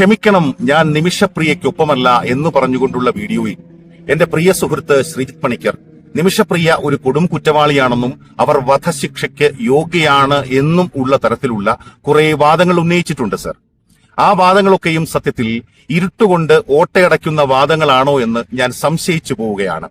ക്ഷമിക്കണം ഞാൻ നിമിഷപ്രിയയ്ക്കൊപ്പമല്ല എന്ന് പറഞ്ഞുകൊണ്ടുള്ള വീഡിയോയിൽ എന്റെ പ്രിയ സുഹൃത്ത് ശ്രീജിത് പണിക്കർ. നിമിഷപ്രിയ ഒരു കൊടും കുറ്റവാളിയാണെന്നും അവർ വധശിക്ഷയ്ക്ക് യോഗ്യയാണ് എന്നും ഉള്ള തരത്തിലുള്ള കുറെ വാദങ്ങൾ ഉന്നയിച്ചിട്ടുണ്ട് സർ. ആ വാദങ്ങളൊക്കെയും സത്യത്തിൽ ഇരുട്ടുകൊണ്ട് ഓട്ടയടയ്ക്കുന്ന വാദങ്ങളാണോ എന്ന് ഞാൻ സംശയിച്ചു പോവുകയാണ്.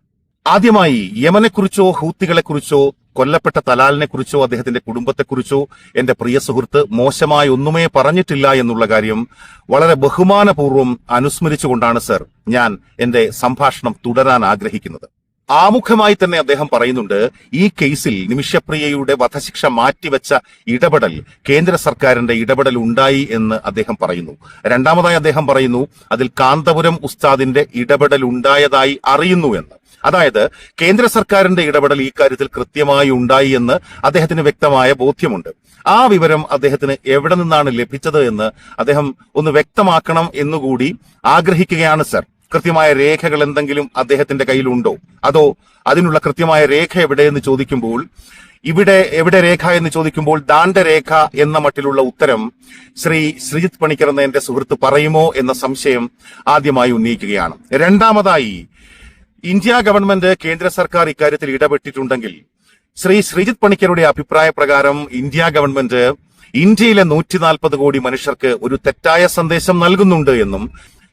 ആദ്യമായി യമനെക്കുറിച്ചോ ഹൂത്തികളെക്കുറിച്ചോ കൊല്ലപ്പെട്ട തലാലിനെ കുറിച്ചോ അദ്ദേഹത്തിന്റെ കുടുംബത്തെക്കുറിച്ചോ എന്റെ പ്രിയ സുഹൃത്ത് മോശമായി ഒന്നുമേ പറഞ്ഞിട്ടില്ല എന്നുള്ള കാര്യം വളരെ ബഹുമാനപൂർവം അനുസ്മരിച്ചുകൊണ്ടാണ് സർ ഞാൻ എന്റെ സംഭാഷണം തുടരാൻ ആഗ്രഹിക്കുന്നത്. ആമുഖമായി തന്നെ അദ്ദേഹം പറയുന്നുണ്ട് ഈ കേസിൽ നിമിഷപ്രിയയുടെ വധശിക്ഷ മാറ്റിവെച്ച ഇടപെടൽ കേന്ദ്ര സർക്കാരിന്റെ ഇടപെടൽ ഉണ്ടായി എന്ന് അദ്ദേഹം പറയുന്നു. രണ്ടാമതായി അദ്ദേഹം പറയുന്നു അതിൽ കാന്തപുരം ഉസ്താദിന്റെ ഇടപെടൽ ഉണ്ടായതായി അറിയുന്നു എന്ന്. അതായത് കേന്ദ്ര സർക്കാരിന്റെ ഇടപെടൽ ഈ കാര്യത്തിൽ കൃത്യമായി ഉണ്ടായി എന്ന് അദ്ദേഹത്തിന് വ്യക്തമായ ബോധ്യമുണ്ട്. ആ വിവരം അദ്ദേഹത്തിന് എവിടെ നിന്നാണ് ലഭിച്ചത് എന്ന് അദ്ദേഹം ഒന്ന് വ്യക്തമാക്കണം എന്നുകൂടി ആഗ്രഹിക്കുകയാണ് സർ. കൃത്യമായ രേഖകൾ എന്തെങ്കിലും അദ്ദേഹത്തിന്റെ കയ്യിലുണ്ടോ? അതോ അതിനുള്ള കൃത്യമായ രേഖ എവിടെയെന്ന് ചോദിക്കുമ്പോൾ ഇവിടെ എവിടെ രേഖ എന്ന് ചോദിക്കുമ്പോൾ ദാണ്ഡരേഖ എന്ന മട്ടിലുള്ള ഉത്തരം ശ്രീ ശ്രീജിത് പണിക്കർ എന്ന എന്റെ സുഹൃത്ത് പറയുമോ എന്ന സംശയം ആദ്യമായി ഉന്നയിക്കുകയാണ്. രണ്ടാമതായി ഇന്ത്യ ഗവൺമെന്റ് കേന്ദ്ര സർക്കാർ ഇക്കാര്യത്തിൽ ഇടപെട്ടിട്ടുണ്ടെങ്കിൽ ശ്രീ ശ്രീജിത് പണിക്കരുടെ അഭിപ്രായ പ്രകാരം ഇന്ത്യ ഗവൺമെന്റ് ഇന്ത്യയിലെ നൂറ്റി നാൽപ്പത് കോടി മനുഷ്യർക്ക് ഒരു തെറ്റായ സന്ദേശം നൽകുന്നുണ്ട് എന്നും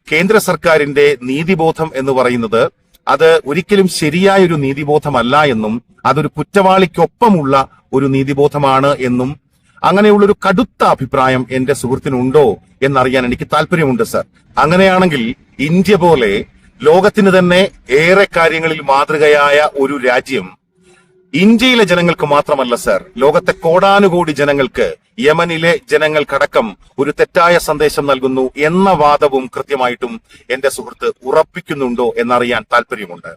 കേന്ദ്ര സർക്കാരിന്റെ നീതിബോധം എന്ന് പറയുന്നത് അത് ഒരിക്കലും ശരിയായ ഒരു നീതിബോധമല്ല എന്നും അതൊരു കുറ്റവാളിക്കൊപ്പമുള്ള ഒരു നീതിബോധമാണ് എന്നും അങ്ങനെയുള്ളൊരു കടുത്ത അഭിപ്രായം എന്റെ സുഹൃത്തിനുണ്ടോ എന്നറിയാൻ എനിക്ക് താല്പര്യമുണ്ട് സർ. അങ്ങനെയാണെങ്കിൽ ഇന്ത്യ പോലെ ലോകത്തിന് തന്നെ ഏറെ കാര്യങ്ങളിൽ മാതൃകയായ ഒരു രാജ്യം ഇന്ത്യയിലെ ജനങ്ങൾക്ക് മാത്രമല്ല സർ. ലോകത്തെ കോടാനുകോടി ജനങ്ങൾക്ക് യമനിലെ ജനങ്ങൾക്കടക്കം ഒരു തെറ്റായ സന്ദേശം നൽകുന്നു എന്ന വാദവും കൃത്യമായിട്ടും എന്റെ സുഹൃത്ത് ഉറപ്പിക്കുന്നുണ്ടോ എന്നറിയാൻ താല്പര്യമുണ്ട്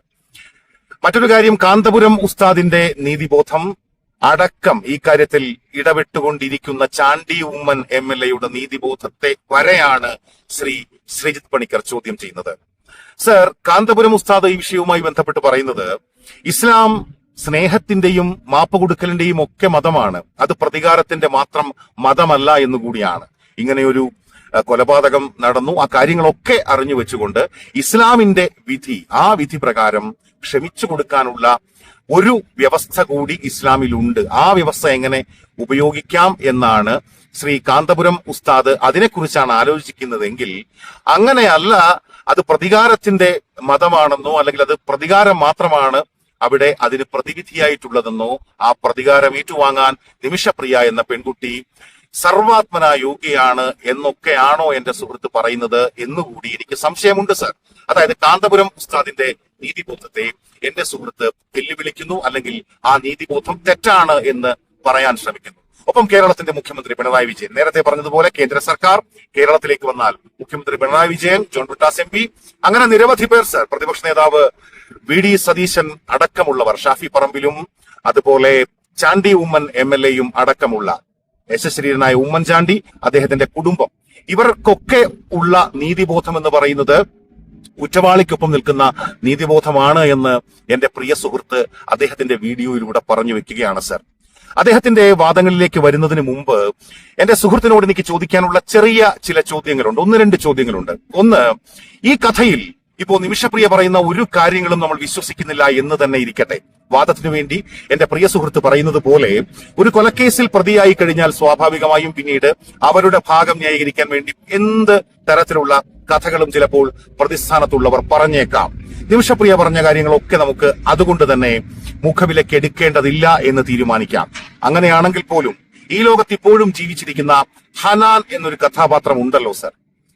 മറ്റൊരു കാര്യം കാന്തപുരം ഉസ്താദിന്റെ നീതിബോധം അടക്കം ഈ കാര്യത്തിൽ ഇടപെട്ടുകൊണ്ടിരിക്കുന്ന ചാണ്ടി ഉമ്മൻ എം എൽ എയുടെ നീതിബോധത്തെ വരെയാണ് ശ്രീ ശ്രീജിത് പണിക്കർ ചോദ്യം ചെയ്യുന്നത്. സർ കാന്തപുരം ഉസ്താദ് ഈ വിഷയവുമായി ബന്ധപ്പെട്ട് പറയുന്നത് ഇസ്ലാം സ്നേഹത്തിന്റെയും മാപ്പ് കൊടുക്കലിന്റെയും ഒക്കെ മതമാണ്. അത് പ്രതികാരത്തിന്റെ മാത്രം മതമല്ല എന്നുകൂടിയാണ് ഇങ്ങനെയൊരു കൊലപാതകം നടന്നു. ആ കാര്യങ്ങളൊക്കെ അറിഞ്ഞു വെച്ചുകൊണ്ട് ഇസ്ലാമിന്റെ വിധി ആ വിധി പ്രകാരം ക്ഷമിച്ചു കൊടുക്കാനുള്ള ഒരു വ്യവസ്ഥ കൂടി ഇസ്ലാമിലുണ്ട്. ആ വ്യവസ്ഥ എങ്ങനെ ഉപയോഗിക്കാം എന്നാണ് ശ്രീ കാന്തപുരം ഉസ്താദ് അതിനെക്കുറിച്ചാണ് ആലോചിക്കുന്നതെങ്കിൽ അങ്ങനെയല്ല അത് പ്രതികാരത്തിന്റെ മതമാണെന്നോ അല്ലെങ്കിൽ അത് പ്രതികാരം മാത്രമാണ് അവിടെ അതിന് പ്രതിവിധിയായിട്ടുള്ളതെന്നോ ആ പ്രതികാരം ഏറ്റുവാങ്ങാൻ നിമിഷപ്രിയ എന്ന പെൺകുട്ടി സർവാത്മന യോഗ്യയാണ് എന്നൊക്കെയാണോ എന്റെ സുഹൃത്ത് പറയുന്നത് എന്നുകൂടി എനിക്ക് സംശയമുണ്ട് സർ. അതായത് കാന്തപുരം ഉസ്താദിന്റെ നീതിബോധത്തെ എന്റെ സുഹൃത്ത് വെല്ലുവിളിക്കുന്നു അല്ലെങ്കിൽ ആ നീതിബോധം തെറ്റാണ് എന്ന് പറയാൻ ശ്രമിക്കുന്നു. ഒപ്പം കേരളത്തിന്റെ മുഖ്യമന്ത്രി പിണറായി വിജയൻ. നേരത്തെ പറഞ്ഞതുപോലെ കേന്ദ്ര സർക്കാർ കേരളത്തിലേക്ക് വന്നാൽ മുഖ്യമന്ത്രി Pinarayi Vijayan John Brittas M P അങ്ങനെ നിരവധി പേർ സർ പ്രതിപക്ഷ നേതാവ് വി ഡി സതീശൻ അടക്കമുള്ളവർ ഷാഫി പറമ്പിലും അതുപോലെ ചാണ്ടി ഉമ്മൻ എം എൽ എയും അടക്കമുള്ള യശശരീരനായ ഉമ്മൻചാണ്ടി അദ്ദേഹത്തിന്റെ കുടുംബം. ഇവർക്കൊക്കെ ഉള്ള നീതിബോധം എന്ന് പറയുന്നത് കുറ്റവാളിക്കൊപ്പം നിൽക്കുന്ന നീതിബോധമാണ് എന്ന് എന്റെ പ്രിയ സുഹൃത്ത് അദ്ദേഹത്തിന്റെ വീഡിയോയിലൂടെ പറഞ്ഞു വെക്കുകയാണ് സർ. അദ്ദേഹത്തിന്റെ വാദങ്ങളിലേക്ക് വരുന്നതിന് മുമ്പ് എന്റെ സുഹൃത്തിനോട് എനിക്ക് ചോദിക്കാനുള്ള ചെറിയ ചില ചോദ്യങ്ങളുണ്ട്. ഒന്ന് രണ്ട് ചോദ്യങ്ങളുണ്ട്. ഒന്ന് ഈ കഥയിൽ ഇപ്പോ നിമിഷപ്രിയ പറയുന്ന ഒരു കാര്യങ്ങളും നമ്മൾ വിശ്വസിക്കുന്നില്ല എന്ന് തന്നെ ഇരിക്കട്ടെ. വാദത്തിനു വേണ്ടി എന്റെ പ്രിയ സുഹൃത്ത് പറയുന്നത് പോലെ ഒരു കൊലക്കേസിൽ പ്രതിയായി കഴിഞ്ഞാൽ സ്വാഭാവികമായും പിന്നീട് അവരുടെ ഭാഗം ന്യായീകരിക്കാൻ വേണ്ടി എന്ത് തരത്തിലുള്ള കഥകളും ചിലപ്പോൾ പ്രതിസ്ഥാനത്തുള്ളവർ പറഞ്ഞേക്കാം. നിമിഷപ്രിയ പറഞ്ഞ കാര്യങ്ങളൊക്കെ നമുക്ക് അതുകൊണ്ട് തന്നെ മുഖവിലയ്ക്ക് എടുക്കേണ്ടതില്ല എന്ന് തീരുമാനിക്കാം. അങ്ങനെയാണെങ്കിൽ പോലും ഈ ലോകത്ത് ഇപ്പോഴും ജീവിച്ചിരിക്കുന്ന ഹനാൻ എന്നൊരു കഥാപാത്രം ഉണ്ടല്ലോ സർ.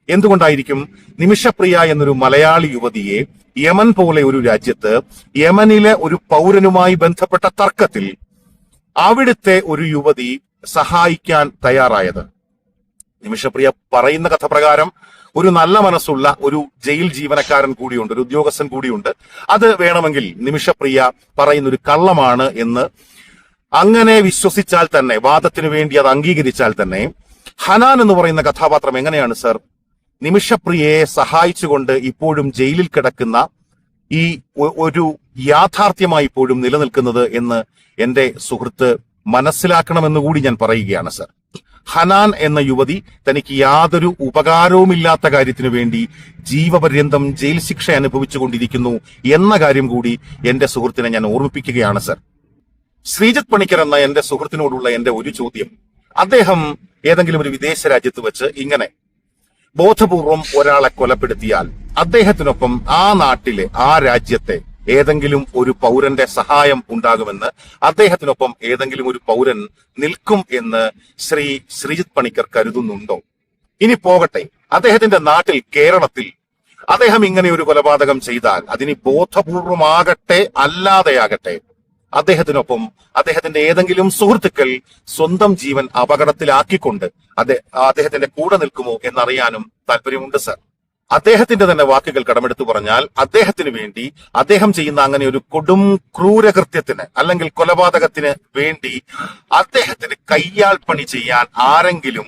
എന്തുകൊണ്ടായിരിക്കും നിമിഷപ്രിയ എന്നൊരു മലയാളി യുവതിയെ യമൻ പോലെ ഒരു രാജ്യത്ത് യമനിലെ ഒരു പൗരനുമായി ബന്ധപ്പെട്ട തർക്കത്തിൽ അവിടുത്തെ ഒരു യുവതി സഹായിക്കാൻ തയ്യാറായത്? നിമിഷപ്രിയ പറയുന്ന കഥ പ്രകാരം ഒരു നല്ല മനസ്സുള്ള ഒരു ജയിൽ ജീവനക്കാരൻ കൂടിയുണ്ട് ഒരു ഉദ്യോഗസ്ഥൻ കൂടിയുണ്ട്. അത് വേണമെങ്കിൽ നിമിഷപ്രിയ പറയുന്ന ഒരു കള്ളമാണ് എന്ന് അങ്ങനെ വിശ്വസിച്ചാൽ തന്നെ വാദത്തിനു വേണ്ടി അത് അംഗീകരിച്ചാൽ തന്നെ ഹനാൻ എന്ന് പറയുന്ന കഥാപാത്രം എങ്ങനെയാണ് സർ? നിമിഷപ്രിയയെ സഹായിച്ചുകൊണ്ട് ഇപ്പോഴും ജയിലിൽ കിടക്കുന്ന ഈ ഒരു യാഥാർത്ഥ്യമായി ഇപ്പോഴും നിലനിൽക്കുന്നത് എന്ന് എന്റെ സുഹൃത്ത് മനസ്സിലാക്കണമെന്ന് കൂടി ഞാൻ പറയുകയാണ് സർ. ഹനാൻ എന്ന യുവതി തനിക്ക് യാതൊരു ഉപകാരവുമില്ലാത്ത കാര്യത്തിനു വേണ്ടി ജീവപര്യന്തം ജയിൽ ശിക്ഷ അനുഭവിച്ചുകൊണ്ടിരിക്കുന്നു എന്ന കാര്യം കൂടി എന്റെ സുഹൃത്തിനെ ഞാൻ ഓർമ്മിപ്പിക്കുകയാണ് സർ. ശ്രീജിത് പണിക്കർ എന്ന എന്റെ സുഹൃത്തിനോടുള്ള എന്റെ ഒരു ചോദ്യം. അദ്ദേഹം ഏതെങ്കിലും ഒരു വിദേശ രാജ്യത്ത് വെച്ച് ഇങ്ങനെ ബോധപൂർവം ഒരാളെ കൊലപ്പെടുത്തിയാൽ അദ്ദേഹത്തിനൊപ്പം ആ നാട്ടിലെ ആ രാജ്യത്തെ ഏതെങ്കിലും ഒരു പൗരന്റെ സഹായം ഉണ്ടാകുമെന്ന് അദ്ദേഹത്തിനൊപ്പം ഏതെങ്കിലും ഒരു പൗരൻ നിൽക്കും എന്ന് ശ്രീ ശ്രീജിത് പണിക്കർ കരുതുന്നുണ്ടോ? ഇനി പോകട്ടെ. അദ്ദേഹത്തിന്റെ നാട്ടിൽ കേരളത്തിൽ അദ്ദേഹം ഇങ്ങനെ ഒരു കൊലപാതകം ചെയ്താൽ അതിന് ബോധപൂർവമാകട്ടെ അല്ലാതെയാകട്ടെ അദ്ദേഹത്തിനൊപ്പം അദ്ദേഹത്തിന്റെ ഏതെങ്കിലും സുഹൃത്തുക്കൾ സ്വന്തം ജീവൻ അപകടത്തിലാക്കിക്കൊണ്ട് അദ്ദേഹത്തിന്റെ കൂടെ നിൽക്കുമോ എന്നറിയാനും താല്പര്യമുണ്ട് സർ. അദ്ദേഹത്തിന്റെ തന്നെ വാക്കുകൾ കടമെടുത്തു പറഞ്ഞാൽ അദ്ദേഹത്തിന് വേണ്ടി അദ്ദേഹം ചെയ്യുന്ന അങ്ങനെ ഒരു കൊടും ക്രൂരകൃത്യത്തിന് അല്ലെങ്കിൽ കൊലപാതകത്തിന് വേണ്ടി അദ്ദേഹത്തിന് കയ്യാൽ പണി ചെയ്യാൻ ആരെങ്കിലും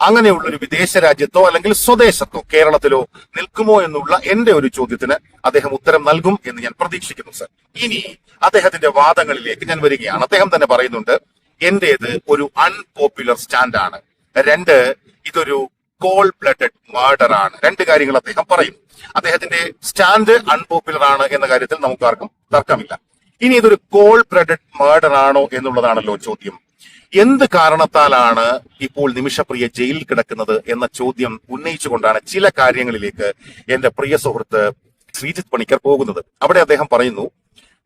അങ്ങനെയുള്ള ഒരു വിദേശ രാജ്യത്തോ അല്ലെങ്കിൽ സ്വദേശത്തോ കേരളത്തിലോ നിൽക്കുമോ എന്നുള്ള എന്റെ ഒരു ചോദ്യത്തിന് അദ്ദേഹം ഉത്തരം നൽകും എന്ന് ഞാൻ പ്രതീക്ഷിക്കുന്നു സർ. ഇനി അദ്ദേഹത്തിന്റെ വാദങ്ങളിലേക്ക് ഞാൻ വരികയാണ്. അദ്ദേഹം തന്നെ പറയുന്നുണ്ട് എന്റേത് ഒരു അൺപോപ്പുലർ സ്റ്റാൻഡാണ് രണ്ട് ഇതൊരു കോൾ ബ്ലഡഡ് മർഡർ ആണ്. രണ്ട് കാര്യങ്ങൾ അദ്ദേഹം പറയും. അദ്ദേഹത്തിന്റെ സ്റ്റാൻഡ് അൺപോപ്പുലർ ആണ് എന്ന കാര്യത്തിൽ നമുക്ക് ആർക്കും തർക്കമില്ല. ഇനി ഇതൊരു കോൾ ബ്ലഡഡ് മർഡർ ആണോ എന്നുള്ളതാണല്ലോ ചോദ്യം. എന്ത് കാരണത്താലാണ് ഇപ്പോൾ നിമിഷപ്രിയ ജയിലിൽ കിടക്കുന്നത് എന്ന ചോദ്യം ഉന്നയിച്ചുകൊണ്ടാണ് ചില കാര്യങ്ങളിലേക്ക് എന്റെ പ്രിയ സുഹൃത്ത് ശ്രീജിത്ത് പണിക്കർ പോകുന്നത്. അവിടെ അദ്ദേഹം പറയുന്നു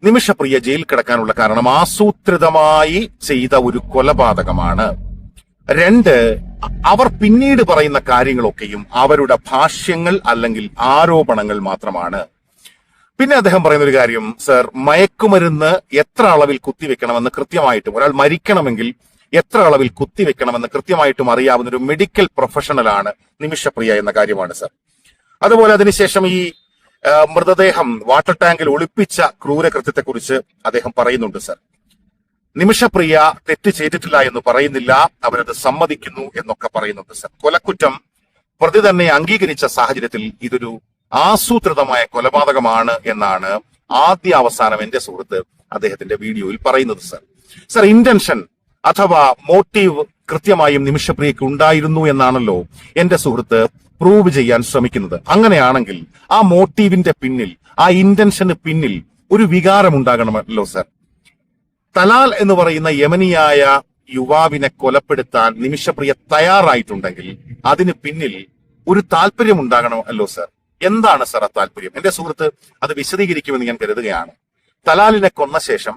നിമിഷപ്രിയ ജയിലിൽ കിടക്കാനുള്ള കാരണം ആസൂത്രിതമായി ചെയ്ത ഒരു കൊലപാതകമാണ്. രണ്ട് അവർ പിന്നീട് പറയുന്ന കാര്യങ്ങളൊക്കെയും അവരുടെ ഭാഷ്യങ്ങൾ അല്ലെങ്കിൽ ആരോപണങ്ങൾ മാത്രമാണ്. പിന്നെ അദ്ദേഹം പറയുന്ന ഒരു കാര്യം സർ മയക്കുമരുന്ന് എത്ര അളവിൽ കുത്തിവെക്കണമെന്ന് കൃത്യമായിട്ടും ഒരാൾ മരിക്കണമെങ്കിൽ എത്ര അളവിൽ കുത്തിവെക്കണമെന്ന് കൃത്യമായിട്ടും അറിയാവുന്ന ഒരു മെഡിക്കൽ പ്രൊഫഷണലാണ് നിമിഷപ്രിയ എന്ന കാര്യമാണ് സർ. അതുപോലെ അതിനുശേഷം ഈ മൃതദേഹം വാട്ടർ ടാങ്കിൽ ഒളിപ്പിച്ച ക്രൂരകൃത്യത്തെക്കുറിച്ച് അദ്ദേഹം പറയുന്നുണ്ട് സർ. നിമിഷപ്രിയ തെറ്റ് ചെയ്തിട്ടില്ല എന്ന് പറയുന്നില്ല അവരത് സമ്മതിക്കുന്നു എന്നൊക്കെ പറയുന്നുണ്ട് സർ. കൊലക്കുറ്റം പ്രതി തന്നെ അംഗീകരിച്ച സാഹചര്യത്തിൽ ഇതൊരു ആസൂത്രിതമായ കൊലപാതകമാണ് എന്നാണ് ആദ്യ അവസാനം എന്റെ സുഹൃത്ത് അദ്ദേഹത്തിന്റെ വീഡിയോയിൽ പറയുന്നത് സർ. സർ ഇന്റൻഷൻ അഥവാ മോട്ടീവ് കൃത്യമായും നിമിഷപ്രിയക്ക് ഉണ്ടായിരുന്നു എന്നാണല്ലോ എന്റെ സുഹൃത്ത് പ്രൂവ് ചെയ്യാൻ ശ്രമിക്കുന്നത്. അങ്ങനെയാണെങ്കിൽ ആ മോട്ടീവിന്റെ പിന്നിൽ ആ ഇന്റൻഷന് പിന്നിൽ ഒരു വികാരം ഉണ്ടാകണമല്ലോ സർ. തലാൽ എന്ന് പറയുന്ന യമനിയായ യുവാവിനെ കൊലപ്പെടുത്താൻ നിമിഷപ്രിയ തയ്യാറായിട്ടുണ്ടെങ്കിൽ അതിന് പിന്നിൽ ഒരു താല്പര്യം ഉണ്ടാകണമല്ലോ സർ. എന്താണ് സർ ആ താല്പര്യം എന്റെ സുഹൃത്ത് അത് വിശദീകരിക്കുമെന്ന് ഞാൻ കരുതുകയാണ്. തലാലിനെ കൊന്ന ശേഷം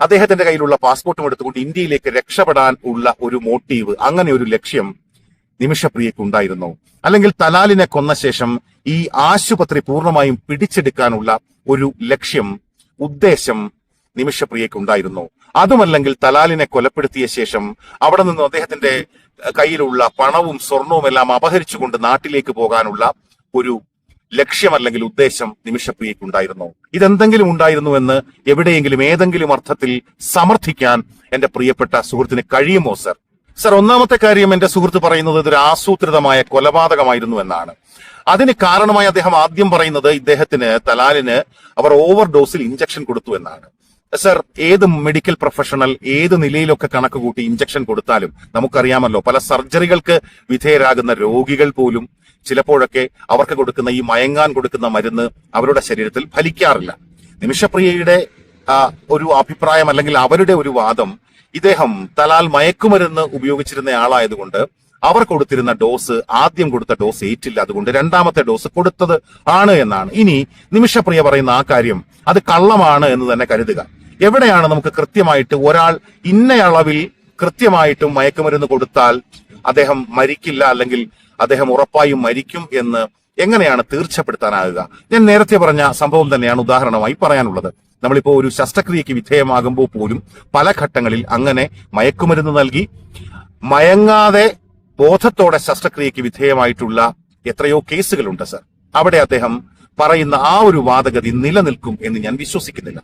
അദ്ദേഹത്തിന്റെ കയ്യിലുള്ള പാസ്പോർട്ടും എടുത്തുകൊണ്ട് ഇന്ത്യയിലേക്ക് രക്ഷപ്പെടാൻ ഉള്ള ഒരു മോട്ടീവ് അങ്ങനെ ഒരു ലക്ഷ്യം നിമിഷപ്രിയക്ക് ഉണ്ടായിരുന്നു അല്ലെങ്കിൽ തലാലിനെ കൊന്ന ശേഷം ഈ ആശുപത്രി പൂർണമായും പിടിച്ചെടുക്കാനുള്ള ഒരു ലക്ഷ്യം ഉദ്ദേശം നിമിഷപ്രിയക്ക് ഉണ്ടായിരുന്നു അതുമല്ലെങ്കിൽ തലാലിനെ കൊലപ്പെടുത്തിയ ശേഷം അവിടെ നിന്ന് അദ്ദേഹത്തിന്റെ കയ്യിലുള്ള പണവും സ്വർണവും എല്ലാം അപഹരിച്ചുകൊണ്ട് നാട്ടിലേക്ക് പോകാനുള്ള ഒരു ലക്ഷ്യമല്ലെങ്കിൽ ഉദ്ദേശം നിമിഷപ്രിയക്ക് ഉണ്ടായിരുന്നു ഇതെന്തെങ്കിലും ഉണ്ടായിരുന്നു എന്ന് എവിടെയെങ്കിലും ഏതെങ്കിലും അർത്ഥത്തിൽ സമർത്ഥിക്കാൻ എന്റെ പ്രിയപ്പെട്ട സുഹൃത്തിന് കഴിയുമോ സർ? സർ ഒന്നാമത്തെ കാര്യം എന്റെ സുഹൃത്ത് പറയുന്നത് ഇതൊരു ആസൂത്രിതമായ കൊലപാതകമായിരുന്നു എന്നാണ്. അതിന് കാരണമായി അദ്ദേഹം ആദ്യം പറയുന്നത് ഇദ്ദേഹത്തിന് തലാലിന് അവർ ഓവർ ഡോസിൽ ഇഞ്ചക്ഷൻ കൊടുത്തു എന്നാണ്. സർ ഏത് മെഡിക്കൽ പ്രൊഫഷണൽ ഏത് നിലയിലൊക്കെ കണക്ക് കൂട്ടി ഇഞ്ചക്ഷൻ കൊടുത്താലും നമുക്കറിയാമല്ലോ പല സർജറികൾക്ക് വിധേയരാകുന്ന രോഗികൾ പോലും ചിലപ്പോഴൊക്കെ അവർക്ക് കൊടുക്കുന്ന ഈ മയങ്ങാൻ കൊടുക്കുന്ന മരുന്ന് അവരുടെ ശരീരത്തിൽ ഫലിക്കാറില്ല. നിമിഷപ്രിയയുടെ ഒരു അഭിപ്രായം അല്ലെങ്കിൽ അവരുടെ ഒരു വാദം ഇദ്ദേഹം തലാൽ മയക്കുമരുന്ന് ഉപയോഗിച്ചിരുന്ന ആളായതുകൊണ്ട് അവർ കൊടുത്തിരുന്ന ഡോസ് ആദ്യം കൊടുത്ത ഡോസ് ഏറ്റില്ല. അതുകൊണ്ട് രണ്ടാമത്തെ ഡോസ് കൊടുത്തത് ആണ് എന്നാണ്. ഇനി നിമിഷപ്രിയ പറയുന്ന ആ കാര്യം അത് കള്ളമാണ് എന്ന് തന്നെ കരുതുക. എവിടെയാണ് നമുക്ക് കൃത്യമായിട്ട് ഒരാൾ ഇന്ന അളവിൽ കൃത്യമായിട്ടും മയക്കുമരുന്ന് കൊടുത്താൽ അദ്ദേഹം മരിക്കില്ല അല്ലെങ്കിൽ അദ്ദേഹം ഉറപ്പായും മരിക്കും എന്ന് എങ്ങനെയാണ് തീർച്ചപ്പെടുത്താനാകുക? ഞാൻ നേരത്തെ പറഞ്ഞ സംഭവം തന്നെയാണ് ഉദാഹരണമായി പറയാനുള്ളത്. നമ്മളിപ്പോ ഒരു ശസ്ത്രക്രിയയ്ക്ക് വിധേയമാകുമ്പോൾ പോലും പല ഘട്ടങ്ങളിൽ അങ്ങനെ മയക്കുമരുന്ന് നൽകി മയങ്ങാതെ ബോധത്തോടെ ശസ്ത്രക്രിയക്ക് വിധേയമായിട്ടുള്ള എത്രയോ കേസുകളുണ്ട് സർ. അവിടെ അദ്ദേഹം പറയുന്ന ആ ഒരു വാദഗതി നിലനിൽക്കും എന്ന് ഞാൻ വിശ്വസിക്കുന്നില്ല.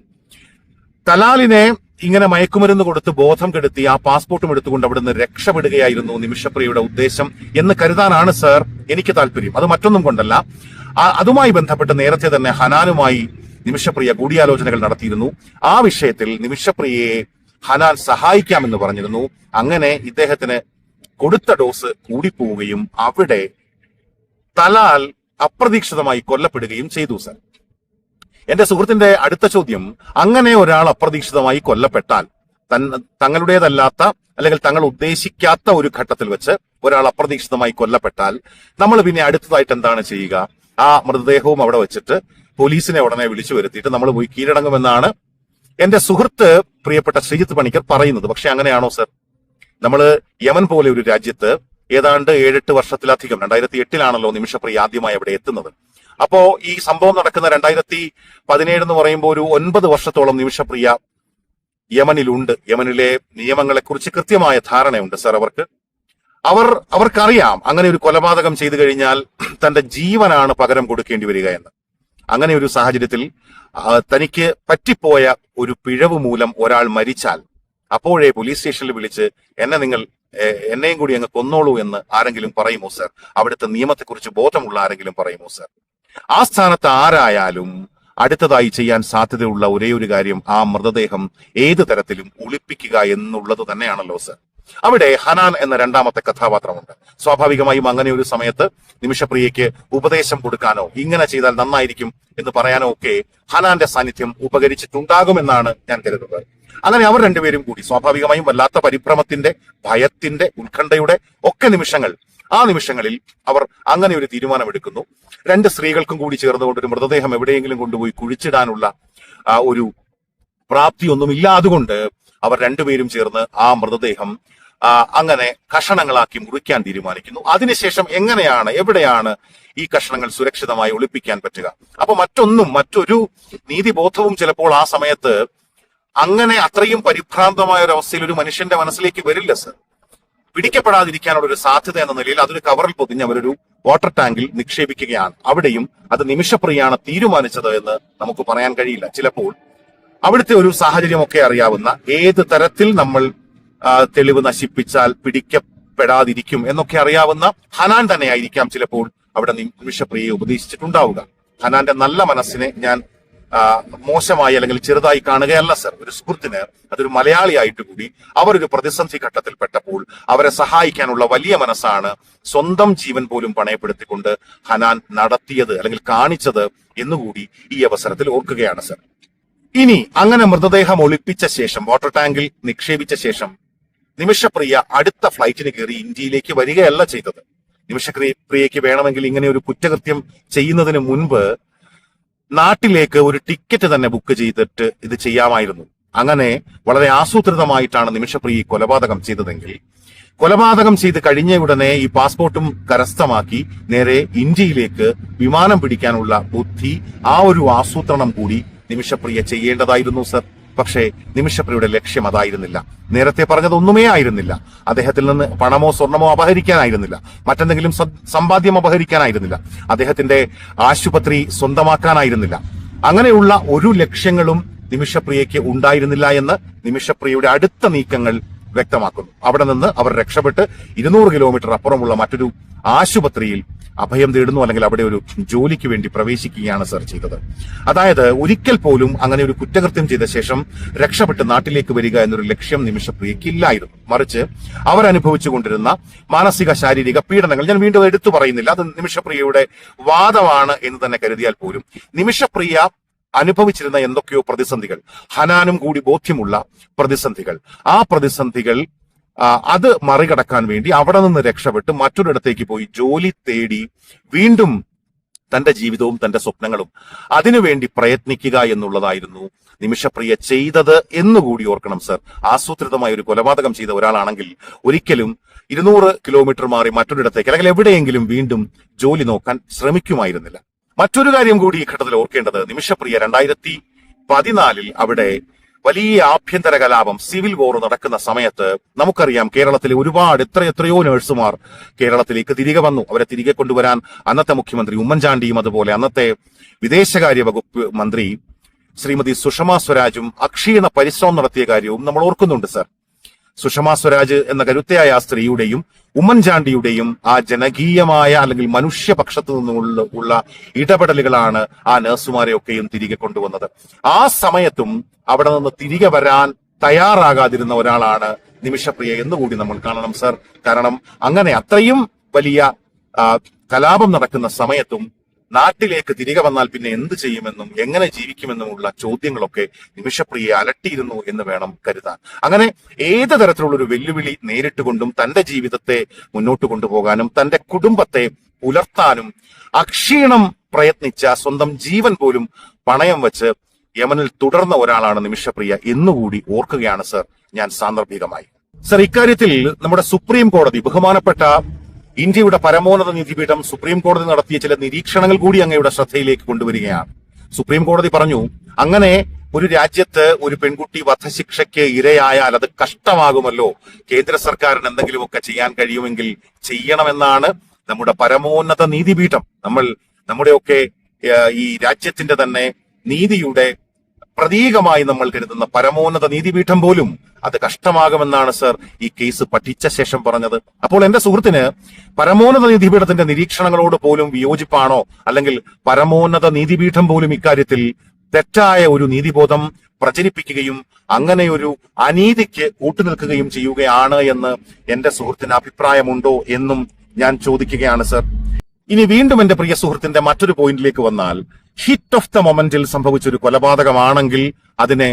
തലാലിനെ ഇങ്ങനെ മയക്കുമരുന്ന് കൊടുത്ത് ബോധം കെടുത്തി ആ പാസ്പോർട്ടും എടുത്തുകൊണ്ട് അവിടുന്ന് രക്ഷപ്പെടുകയായിരുന്നു നിമിഷപ്രിയയുടെ ഉദ്ദേശം എന്ന് കരുതാനാണ് സർ എനിക്ക് താല്പര്യം അത് മറ്റൊന്നും കൊണ്ടല്ല. അതുമായി ബന്ധപ്പെട്ട് നേരത്തെ തന്നെ ഹനാനുമായി നിമിഷപ്രിയ കൂടിയാലോചനകൾ നടത്തിയിരുന്നു. ആ വിഷയത്തിൽ നിമിഷപ്രിയയെ ഹനാൻ സഹായിക്കാമെന്ന് പറഞ്ഞിരുന്നു. അങ്ങനെ ഇദ്ദേഹത്തിന് കൊടുത്ത ഡോസ് കൂടിപ്പോവുകയും അവിടെ തലാൽ അപ്രതീക്ഷിതമായി കൊല്ലപ്പെടുകയും ചെയ്തു സർ. എന്റെ സുഹൃത്തിന്റെ അടുത്ത ചോദ്യം അങ്ങനെ ഒരാൾ അപ്രതീക്ഷിതമായി കൊല്ലപ്പെട്ടാൽ തങ്ങളുടേതല്ലാത്ത അല്ലെങ്കിൽ തങ്ങൾ ഉദ്ദേശിക്കാത്ത ഒരു ഘട്ടത്തിൽ വെച്ച് ഒരാൾ അപ്രതീക്ഷിതമായി കൊല്ലപ്പെട്ടാൽ നമ്മൾ പിന്നെ അടുത്തതായിട്ട് എന്താണ് ചെയ്യുക? ആ മൃതദേഹവും അവിടെ വെച്ചിട്ട് പോലീസിനെ ഉടനെ വിളിച്ചു വരുത്തിയിട്ട് നമ്മൾ പോയി കീഴടങ്ങുമെന്നാണ് എന്റെ സുഹൃത്ത് പ്രിയപ്പെട്ട ശ്രീജിത്ത് പണിക്കർ പറയുന്നത്. പക്ഷെ അങ്ങനെയാണോ സർ? നമ്മൾ യമൻ പോലെ ഒരു രാജ്യത്ത് ഏതാണ്ട് ഏഴെട്ട് വർഷത്തിലധികം രണ്ടായിരത്തി എട്ടിലാണല്ലോ നിമിഷപ്രിയ ആദ്യമായി അവിടെ എത്തുന്നത്. അപ്പോ ഈ സംഭവം നടക്കുന്ന രണ്ടായിരത്തി പതിനേഴ് എന്ന് പറയുമ്പോൾ ഒരു ഒൻപത് വർഷത്തോളം നിമിഷപ്രിയ യമനിലുണ്ട്. യമനിലെ നിയമങ്ങളെക്കുറിച്ച് കൃത്യമായ ധാരണയുണ്ട് സർ അവർക്ക്. അവർ അവർക്കറിയാം അങ്ങനെ ഒരു കൊലപാതകം ചെയ്തു കഴിഞ്ഞാൽ തന്റെ ജീവനാണ് പകരം കൊടുക്കേണ്ടി വരിക എന്ന്. അങ്ങനെ ഒരു സാഹചര്യത്തിൽ തനിക്ക് പറ്റിപ്പോയ ഒരു പിഴവ് മൂലം ഒരാൾ മരിച്ചാൽ അപ്പോഴേ പോലീസ് സ്റ്റേഷനിൽ വിളിച്ച് എന്നെ നിങ്ങൾ എന്നെയും കൂടി അങ്ങ് കൊന്നോളൂ എന്ന് ആരെങ്കിലും പറയുമോ സർ അവിടുത്തെ നിയമത്തെക്കുറിച്ച് ബോധമുള്ള ആരെങ്കിലും പറയുമോ സർ ആ സ്ഥാനത്ത് ആരായാലും അടുത്തതായി ചെയ്യാൻ സാധ്യതയുള്ള ഒരേ ഒരു കാര്യം ആ മൃതദേഹം ഏത് തരത്തിലും ഒളിപ്പിക്കുക എന്നുള്ളത് തന്നെയാണല്ലോ സർ അവിടെ ഹനാൻ എന്ന രണ്ടാമത്തെ കഥാപാത്രമുണ്ട്. സ്വാഭാവികമായും അങ്ങനെ ഒരു സമയത്ത് നിമിഷപ്രിയയ്ക്ക് ഉപദേശം കൊടുക്കാനോ ഇങ്ങനെ ചെയ്താൽ നന്നായിരിക്കും എന്ന് പറയാനോ ഒക്കെ ഹനാന്റെ സാന്നിധ്യം ഉപകരിച്ചിട്ടുണ്ടാകുമെന്നാണ് ഞാൻ കരുതുന്നത്. അങ്ങനെ അവർ രണ്ടുപേരും കൂടി സ്വാഭാവികമായും വല്ലാത്ത പരിഭ്രമത്തിന്റെ ഭയത്തിന്റെ ഉത്കണ്ഠയുടെ ഒക്കെ നിമിഷങ്ങൾ ആ നിമിഷങ്ങളിൽ അവർ അങ്ങനെ ഒരു തീരുമാനമെടുക്കുന്നു. രണ്ട് സ്ത്രീകൾക്കും കൂടി ചേർന്നുകൊണ്ട് ഒരു മൃതദേഹം എവിടെയെങ്കിലും കൊണ്ടുപോയി കുഴിച്ചിടാനുള്ള ഒരു പ്രാപ്തിയൊന്നുമില്ല ഇല്ലാതുകൊണ്ട് അവർ രണ്ടുപേരും ചേർന്ന് ആ മൃതദേഹം അങ്ങനെ കഷണങ്ങളാക്കി മുറിക്കാൻ തീരുമാനിക്കുന്നു. അതിനുശേഷം എങ്ങനെയാണ് എവിടെയാണ് ഈ കഷണങ്ങൾ സുരക്ഷിതമായി ഒളിപ്പിക്കാൻ പറ്റുക? അപ്പൊ മറ്റൊന്നും മറ്റൊരു നീതിബോധവും ചിലപ്പോൾ ആ സമയത്ത് അങ്ങനെ അത്രയും പരിഭ്രാന്തമായ ഒരു അവസ്ഥയിൽ ഒരു മനുഷ്യന്റെ മനസ്സിലേക്ക് വരില്ല സർ. പിടിക്കപ്പെടാതിരിക്കാനുള്ള ഒരു സാധ്യത എന്ന നിലയിൽ അതൊരു കവറിൽ പൊതിഞ്ഞ് അവരൊരു വാട്ടർ ടാങ്കിൽ നിക്ഷേപിക്കുകയാണ്. അവിടെയും അത് നിമിഷപ്രിയാണ് തീരുമാനിച്ചത് എന്ന് നമുക്ക് പറയാൻ കഴിയില്ല. ചിലപ്പോൾ അവിടുത്തെ ഒരു സാഹചര്യമൊക്കെ അറിയാവുന്ന ഏത് തരത്തിൽ നമ്മൾ തെളിവ് നശിപ്പിച്ചാൽ പിടിക്കപ്പെടാതിരിക്കും എന്നൊക്കെ അറിയാവുന്ന ഹനാൻ തന്നെയായിരിക്കാം ചിലപ്പോൾ അവിടെ നിമിഷപ്രിയെ ഉപദേശിച്ചിട്ടുണ്ടാവുക. ഹനാന്റെ നല്ല മനസ്സിനെ ഞാൻ മോശമായി അല്ലെങ്കിൽ ചെറുതായി കാണുകയല്ല സർ. ഒരു സുഹൃത്തിന് അതൊരു മലയാളിയായിട്ട് കൂടി അവർ ഒരു പ്രതിസന്ധി ഘട്ടത്തിൽ പെട്ടപ്പോൾ അവരെ സഹായിക്കാനുള്ള വലിയ മനസ്സാണ് സ്വന്തം ജീവൻ പോലും പണയപ്പെടുത്തിക്കൊണ്ട് ഹനാൻ നടത്തിയത് അല്ലെങ്കിൽ കാണിച്ചത് എന്നുകൂടി ഈ അവസരത്തിൽ ഓർക്കുകയാണ് സർ. ഇനി അങ്ങനെ മൃതദേഹം ഒളിപ്പിച്ച ശേഷം വാട്ടർ ടാങ്കിൽ നിക്ഷേപിച്ച ശേഷം നിമിഷപ്രിയ അടുത്ത ഫ്ലൈറ്റിന് കയറി ഇന്ത്യയിലേക്ക് വരികയല്ല ചെയ്തത്. നിമിഷപ്രിയയ്ക്ക് വേണമെങ്കിൽ ഇങ്ങനെ ഒരു കുറ്റകൃത്യം ചെയ്യുന്നതിന് മുൻപ് നാട്ടിലേക്ക് ഒരു ടിക്കറ്റ് തന്നെ ബുക്ക് ചെയ്തിട്ട് ഇത് ചെയ്യാമായിരുന്നു. അങ്ങനെ വളരെ ആസൂത്രിതമായിട്ടാണ് നിമിഷപ്രിയ കൊലപാതകം ചെയ്തതെങ്കിൽ കൊലപാതകം ചെയ്ത് കഴിഞ്ഞ ഉടനെ ഈ പാസ്പോർട്ടും കരസ്ഥമാക്കി നേരെ ഇന്ത്യയിലേക്ക് വിമാനം പിടിക്കാനുള്ള ബുദ്ധി ആ ഒരു ആസൂത്രണം കൂടി നിമിഷപ്രിയ ചെയ്യേണ്ടതായിരുന്നു സർ. പക്ഷേ നിമിഷപ്രിയുടെ ലക്ഷ്യം അതായിരുന്നില്ല. നേരത്തെ പറഞ്ഞത് ഒന്നുമേ ആയിരുന്നില്ല. അദ്ദേഹത്തിൽ നിന്ന് പണമോ സ്വർണമോ അപഹരിക്കാനായിരുന്നില്ല. മറ്റെന്തെങ്കിലും സമ്പാദ്യം അപഹരിക്കാനായിരുന്നില്ല. അദ്ദേഹത്തിന്റെ ആശുപത്രി സ്വന്തമാക്കാനായിരുന്നില്ല. അങ്ങനെയുള്ള ഒരു ലക്ഷ്യങ്ങളും നിമിഷപ്രിയയ്ക്ക് ഉണ്ടായിരുന്നില്ല എന്ന് നിമിഷപ്രിയയുടെ അടുത്ത നീക്കങ്ങൾ വ്യക്തമാക്കുന്നു. അവിടെ നിന്ന് അവർ രക്ഷപ്പെട്ട് ഇരുന്നൂറ് കിലോമീറ്റർ അപ്പുറമുള്ള മറ്റൊരു ആശുപത്രിയിൽ അഭയം തേടുന്നു അല്ലെങ്കിൽ അവിടെ ഒരു ജോലിക്ക് വേണ്ടി പ്രവേശിക്കുകയാണ് സർ ചെയ്തത്. അതായത് ഒരിക്കൽ പോലും അങ്ങനെ ഒരു കുറ്റകൃത്യം ചെയ്ത ശേഷം രക്ഷപ്പെട്ട് നാട്ടിലേക്ക് വരിക എന്നൊരു ലക്ഷ്യം നിമിഷപ്രിയയ്ക്ക് ഇല്ലായിരുന്നു. മറിച്ച് അവരനുഭവിച്ചുകൊണ്ടിരുന്ന മാനസിക ശാരീരിക പീഡനങ്ങൾ ഞാൻ വീണ്ടും എടുത്തു പറയുന്നില്ല. അത് നിമിഷപ്രിയയുടെ വാദമാണ് എന്ന് തന്നെ കരുതിയാൽ പോലും. നിമിഷപ്രിയ അനുഭവിച്ചിരുന്ന എന്തൊക്കെയോ പ്രതിസന്ധികൾ. ഹനാനും കൂടി ബോധ്യമുള്ള പ്രതിസന്ധികൾ. ആ പ്രതിസന്ധികൾ അത് മറികടക്കാൻ വേണ്ടി അവിടെ നിന്ന് രക്ഷപ്പെട്ട് മറ്റൊരിടത്തേക്ക് പോയി ജോലി തേടി വീണ്ടും തന്റെ ജീവിതവും തന്റെ സ്വപ്നങ്ങളും അതിനുവേണ്ടി പ്രയത്നിക്കുക എന്നുള്ളതായിരുന്നു നിമിഷപ്രിയ ചെയ്തത് എന്നുകൂടി ഓർക്കണം സർ. ആസൂത്രിതമായ ഒരു കൊലപാതകം ചെയ്ത ഒരാളാണെങ്കിൽ ഒരിക്കലും ഇരുന്നൂറ് കിലോമീറ്റർ മാറി മറ്റൊരിടത്തേക്ക് അല്ലെങ്കിൽ എവിടെയെങ്കിലും വീണ്ടും ജോലി നോക്കാൻ ശ്രമിക്കുമായിരുന്നില്ല. മറ്റൊരു കാര്യം കൂടി ഈ ഘട്ടത്തിൽ ഓർക്കേണ്ടത്. നിമിഷപ്രിയ രണ്ടായിരത്തി പതിനാലിൽ അവിടെ വലിയ ആഭ്യന്തര കലാപം സിവിൽ വോർ നടക്കുന്ന സമയത്ത് നമുക്കറിയാം കേരളത്തിലെ ഒരുപാട് എത്ര എത്രയോ നഴ്സുമാർ കേരളത്തിലേക്ക് തിരികെ വന്നു. അവരെ തിരികെ കൊണ്ടുവരാൻ അന്നത്തെ മുഖ്യമന്ത്രി ഉമ്മൻചാണ്ടിയും അതുപോലെ അന്നത്തെ വിദേശകാര്യ വകുപ്പ് മന്ത്രി ശ്രീമതി സുഷമ സ്വരാജും അക്ഷീണ പരിശ്രമം നടത്തിയ കാര്യവും നമ്മൾ ഓർക്കുന്നുണ്ട് സർ സുഷമ സ്വരാജ് എന്ന കരുത്തയായ ആ സ്ത്രീയുടെയും ഉമ്മൻചാണ്ടിയുടെയും ആ ജനകീയമായ അല്ലെങ്കിൽ മനുഷ്യപക്ഷത്തു നിന്നുള്ള ഉള്ള ഇടപെടലുകളാണ് ആ നഴ്സുമാരെയൊക്കെയും തിരികെ കൊണ്ടുവന്നത്. ആ സമയത്തും അവിടെ നിന്ന് തിരികെ വരാൻ തയ്യാറാകാതിരുന്ന ഒരാളാണ് നിമിഷപ്രിയ എന്നുകൂടി നമ്മൾ കാണണം സർ. കാരണം അങ്ങനെ അത്രയും വലിയ കലാപം നടക്കുന്ന സമയത്തും നാട്ടിലേക്ക് തിരികെ വന്നാൽ പിന്നെ എന്ത് ചെയ്യുമെന്നും എങ്ങനെ ജീവിക്കുമെന്നുമുള്ള ചോദ്യങ്ങളൊക്കെ നിമിഷപ്രിയെ അലട്ടിയിരുന്നു എന്ന് വേണം കരുതാൻ. അങ്ങനെ ഏത് തരത്തിലുള്ള ഒരു വെല്ലുവിളി നേരിട്ടുകൊണ്ടും തന്റെ ജീവിതത്തെ മുന്നോട്ട് കൊണ്ടുപോകാനും തന്റെ കുടുംബത്തെ പുലർത്താനും അക്ഷീണം പ്രയത്നിച്ച സ്വന്തം ജീവൻ പോലും പണയം വെച്ച് യമനിൽ തുടർന്ന ഒരാളാണ് നിമിഷപ്രിയ എന്നുകൂടി ഓർക്കുകയാണ് സർ ഞാൻ സാന്ദർഭികമായി. സർ ഇക്കാര്യത്തിൽ നമ്മുടെ സുപ്രീം കോടതി ബഹുമാനപ്പെട്ട ഇന്ത്യയുടെ പരമോന്നത നീതിപീഠം സുപ്രീം കോടതി നടത്തിയ ചില നിരീക്ഷണങ്ങൾ കൂടി അങ്ങയുടെ ശ്രദ്ധയിലേക്ക് കൊണ്ടുവരികയാണ്. സുപ്രീം കോടതി പറഞ്ഞു അങ്ങനെ ഒരു രാജ്യത്ത് ഒരു പെൺകുട്ടി വധശിക്ഷയ്ക്ക് ഇരയായാൽ അത് കഷ്ടമാകുമല്ലോ. കേന്ദ്ര സർക്കാരിന് എന്തെങ്കിലുമൊക്കെ ചെയ്യാൻ കഴിയുമെങ്കിൽ ചെയ്യണമെന്നാണ് നമ്മുടെ പരമോന്നത നീതിപീഠം. നമ്മൾ നമ്മുടെയൊക്കെ ഈ രാജ്യത്തിന്റെ തന്നെ നീതിയുടെ പ്രതീകമായി നമ്മൾ കരുതുന്ന പരമോന്നത നീതിപീഠം പോലും അത് കഷ്ടമാകുമെന്നാണ് സർ ഈ കേസ് പഠിച്ച ശേഷം പറഞ്ഞത്. അപ്പോൾ എന്റെ സുഹൃത്തിന് പരമോന്നത നീതിപീഠത്തിന്റെ നിരീക്ഷണങ്ങളോട് പോലും വിയോജിപ്പാണോ? അല്ലെങ്കിൽ പരമോന്നത നീതിപീഠം പോലും ഇക്കാര്യത്തിൽ തെറ്റായ ഒരു നീതിബോധം പ്രചരിപ്പിക്കുകയും അങ്ങനെ ഒരു അനീതിക്ക് കൂട്ടുനിൽക്കുകയും ചെയ്യുകയാണ് എന്ന് എന്റെ സുഹൃത്തിന് അഭിപ്രായമുണ്ടോ എന്നും ഞാൻ ചോദിക്കുകയാണ് സർ. ഇനി വീണ്ടും എന്റെ പ്രിയ സുഹൃത്തിന്റെ മറ്റൊരു പോയിന്റിലേക്ക് വന്നാൽ ഹിറ്റ് ഓഫ് ദ മൊമെന്റിൽ സംഭവിച്ച ഒരു കൊലപാതകമാണെങ്കിൽ അതിനെ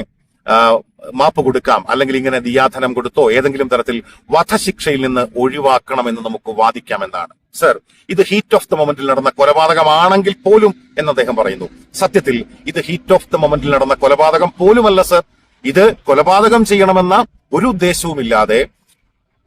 മാപ്പ് കൊടുക്കാം. അല്ലെങ്കിൽ ഇങ്ങനെ ദിയാധനം കൊടുത്തോ ഏതെങ്കിലും തരത്തിൽ വധശിക്ഷയിൽ നിന്ന് ഒഴിവാക്കണമെന്ന് നമുക്ക് വാദിക്കാമെന്നാണ് സർ ഇത് ഹീറ്റ് ഓഫ് ദ മൊമെന്റിൽ നടന്ന കൊലപാതകമാണെങ്കിൽ പോലും എന്ന് അദ്ദേഹം പറയുന്നു. സത്യത്തിൽ ഇത് ഹീറ്റ് ഓഫ് ദ മൊമെന്റിൽ നടന്ന കൊലപാതകം പോലുമല്ല സർ ഇത് കൊലപാതകം ചെയ്യണമെന്ന ഒരു ഉദ്ദേശവുമില്ലാതെ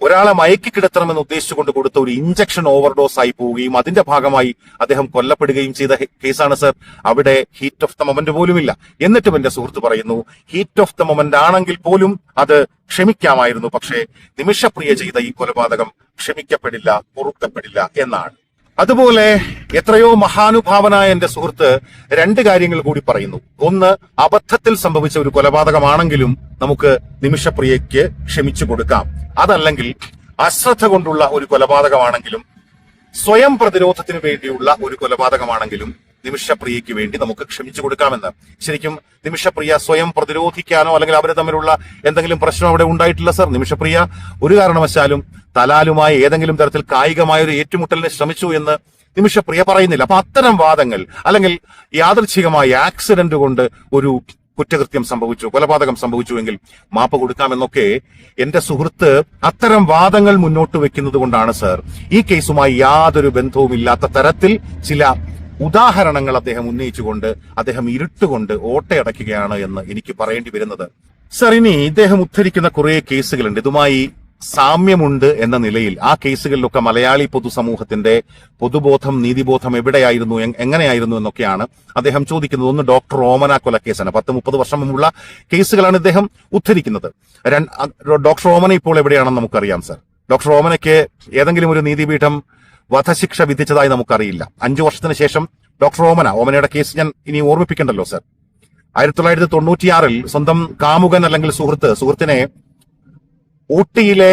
ഒരാളെ മയക്കി കിടത്തണമെന്ന് ഉദ്ദേശിച്ചുകൊണ്ട് കൊടുത്ത ഒരു ഇഞ്ചക്ഷൻ ഓവർഡോസ് ആയി പോവുകയും അതിന്റെ ഭാഗമായി അദ്ദേഹം കൊല്ലപ്പെടുകയും ചെയ്ത കേസാണ് സർ അവിടെ ഹീറ്റ് ഓഫ് ദ മൊമെന്റ് പോലുമില്ല. എന്നിട്ടും എന്റെ സുഹൃത്ത് പറയുന്നു ഹീറ്റ് ഓഫ് ദ മൊമെന്റ് ആണെങ്കിൽ പോലും അത് ക്ഷമിക്കാമായിരുന്നു. പക്ഷേ നിമിഷപ്രിയ ചെയ്ത ഈ കൊലപാതകം ക്ഷമിക്കപ്പെടില്ല പൊറുക്കപ്പെടില്ല എന്നാണ്. അതുപോലെ എത്രയോ മഹാനുഭാവനായ എന്റെ സുഹൃത്ത് രണ്ട് കാര്യങ്ങൾ കൂടി പറയുന്നു. ഒന്ന് അബദ്ധത്തിൽ സംഭവിച്ച ഒരു കൊലപാതകമാണെങ്കിലും നമുക്ക് നിമിഷപ്രിയയ്ക്ക് ക്ഷമിച്ചു കൊടുക്കാം. അതല്ലെങ്കിൽ അശ്രദ്ധ കൊണ്ടുള്ള ഒരു കൊലപാതകമാണെങ്കിലും സ്വയം പ്രതിരോധത്തിന് വേണ്ടിയുള്ള ഒരു കൊലപാതകമാണെങ്കിലും നിമിഷപ്രിയയ്ക്ക് വേണ്ടി നമുക്ക് ക്ഷമിച്ചു കൊടുക്കാമെന്ന്. ശരിക്കും നിമിഷപ്രിയ സ്വയം പ്രതിരോധിക്കാനോ അല്ലെങ്കിൽ അവരെ തമ്മിലുള്ള എന്തെങ്കിലും പ്രശ്നം അവിടെ ഉണ്ടായിട്ടില്ല സർ? നിമിഷപ്രിയ ഒരു കാരണവശാലും തലാലുമായി ഏതെങ്കിലും തരത്തിൽ കായികമായ ഒരു ഏറ്റുമുട്ടലിന് ശ്രമിച്ചു എന്ന് നിമിഷപ്രിയ പറയുന്നില്ല. അപ്പൊ അത്തരം വാദങ്ങൾ അല്ലെങ്കിൽ യാദൃച്ഛികമായ ആക്സിഡന്റ് കൊണ്ട് ഒരു കുറ്റകൃത്യം സംഭവിച്ചു കൊലപാതകം സംഭവിച്ചുവെങ്കിൽ മാപ്പ് കൊടുക്കാമെന്നൊക്കെ എന്റെ സുഹൃത്ത് അത്തരം വാദങ്ങൾ മുന്നോട്ട് വെക്കുന്നത് കൊണ്ടാണ് സർ. ഈ കേസുമായി യാതൊരു ബന്ധവുമില്ലാത്ത തരത്തിൽ ചില ഉദാഹരണങ്ങൾ അദ്ദേഹം ഉന്നയിച്ചുകൊണ്ട് അദ്ദേഹം ഇരുട്ടുകൊണ്ട് ഓട്ടയടയ്ക്കുകയാണ് എന്ന് എനിക്ക് പറയേണ്ടി വരുന്നത്. സർ ഇനി ഇദ്ദേഹം ഉദ്ധരിക്കുന്ന കുറെ കേസുകളുണ്ട്. ഇതുമായി സാമ്യമുണ്ട് എന്ന നിലയിൽ ആ കേസുകളിലൊക്കെ മലയാളി പൊതുസമൂഹത്തിന്റെ പൊതുബോധം നീതിബോധം എവിടെയായിരുന്നു എങ്ങനെയായിരുന്നു എന്നൊക്കെയാണ് അദ്ദേഹം ചോദിക്കുന്നത്. ഒന്ന് ഡോക്ടർ ഓമന കൊലക്കേസാണ്. പത്ത് മുപ്പത് വർഷം മുമ്പുള്ള കേസുകളാണ് ഇദ്ദേഹം ഉദ്ധരിക്കുന്നത്. ഡോക്ടർ ഓമന ഇപ്പോൾ എവിടെയാണെന്ന് നമുക്കറിയാം സർ. ഡോക്ടർ ഓമനയ്ക്ക് ഏതെങ്കിലും ഒരു നീതിപീഠം വധശിക്ഷ വിധിച്ചതായി നമുക്കറിയില്ല. അഞ്ചു വർഷത്തിന് ശേഷം ഡോക്ടർ ഓമന ഓമനയുടെ കേസ് ഞാൻ ഇനി ഓർമ്മിപ്പിക്കണ്ടല്ലോ സർ. ആയിരത്തി തൊള്ളായിരത്തി തൊണ്ണൂറ്റിയാറിൽ സ്വന്തം കാമുകൻ അല്ലെങ്കിൽ സുഹൃത്ത് സുഹൃത്തിനെ ഊട്ടിയിലെ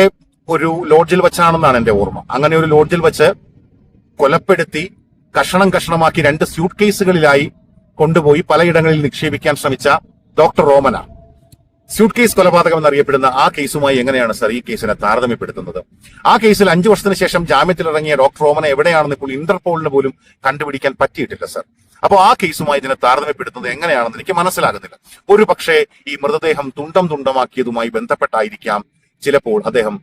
ഒരു ലോഡ്ജിൽ വെച്ചാണെന്നാണ് എന്റെ ഓർമ്മ. അങ്ങനെ ഒരു ലോഡ്ജിൽ വെച്ച് കൊലപ്പെടുത്തി കഷണം കഷണമാക്കി രണ്ട് സ്യൂട്ട് കേസുകളിലായി കൊണ്ടുപോയി പലയിടങ്ങളിൽ നിക്ഷേപിക്കാൻ ശ്രമിച്ച ഡോക്ടർ റോമന സ്യൂട്ട് കേസ് കൊലപാതകം എന്നറിയപ്പെടുന്ന ആ കേസുമായി എങ്ങനെയാണ് സർ ഈ കേസിനെ താരതമ്യപ്പെടുത്തുന്നത്? ആ കേസിൽ അഞ്ചു വർഷത്തിന് ശേഷം ജാമ്യത്തിലിറങ്ങിയ ഡോക്ടർ റോമന എവിടെയാണെന്ന് ഇപ്പോൾ ഇന്റർപോളിന് പോലും കണ്ടുപിടിക്കാൻ പറ്റിയിട്ടില്ല സർ. അപ്പോൾ ആ കേസുമായി ഇതിനെ താരതമ്യപ്പെടുത്തുന്നത് എങ്ങനെയാണെന്ന് എനിക്ക് മനസ്സിലാകുന്നില്ല. ഒരു പക്ഷേ ഈ മൃതദേഹം തുണ്ടം തുണ്ടമാക്കിയതുമായി ബന്ധപ്പെട്ടായിരിക്കാം ചിലപ്പോൾ അദ്ദേഹം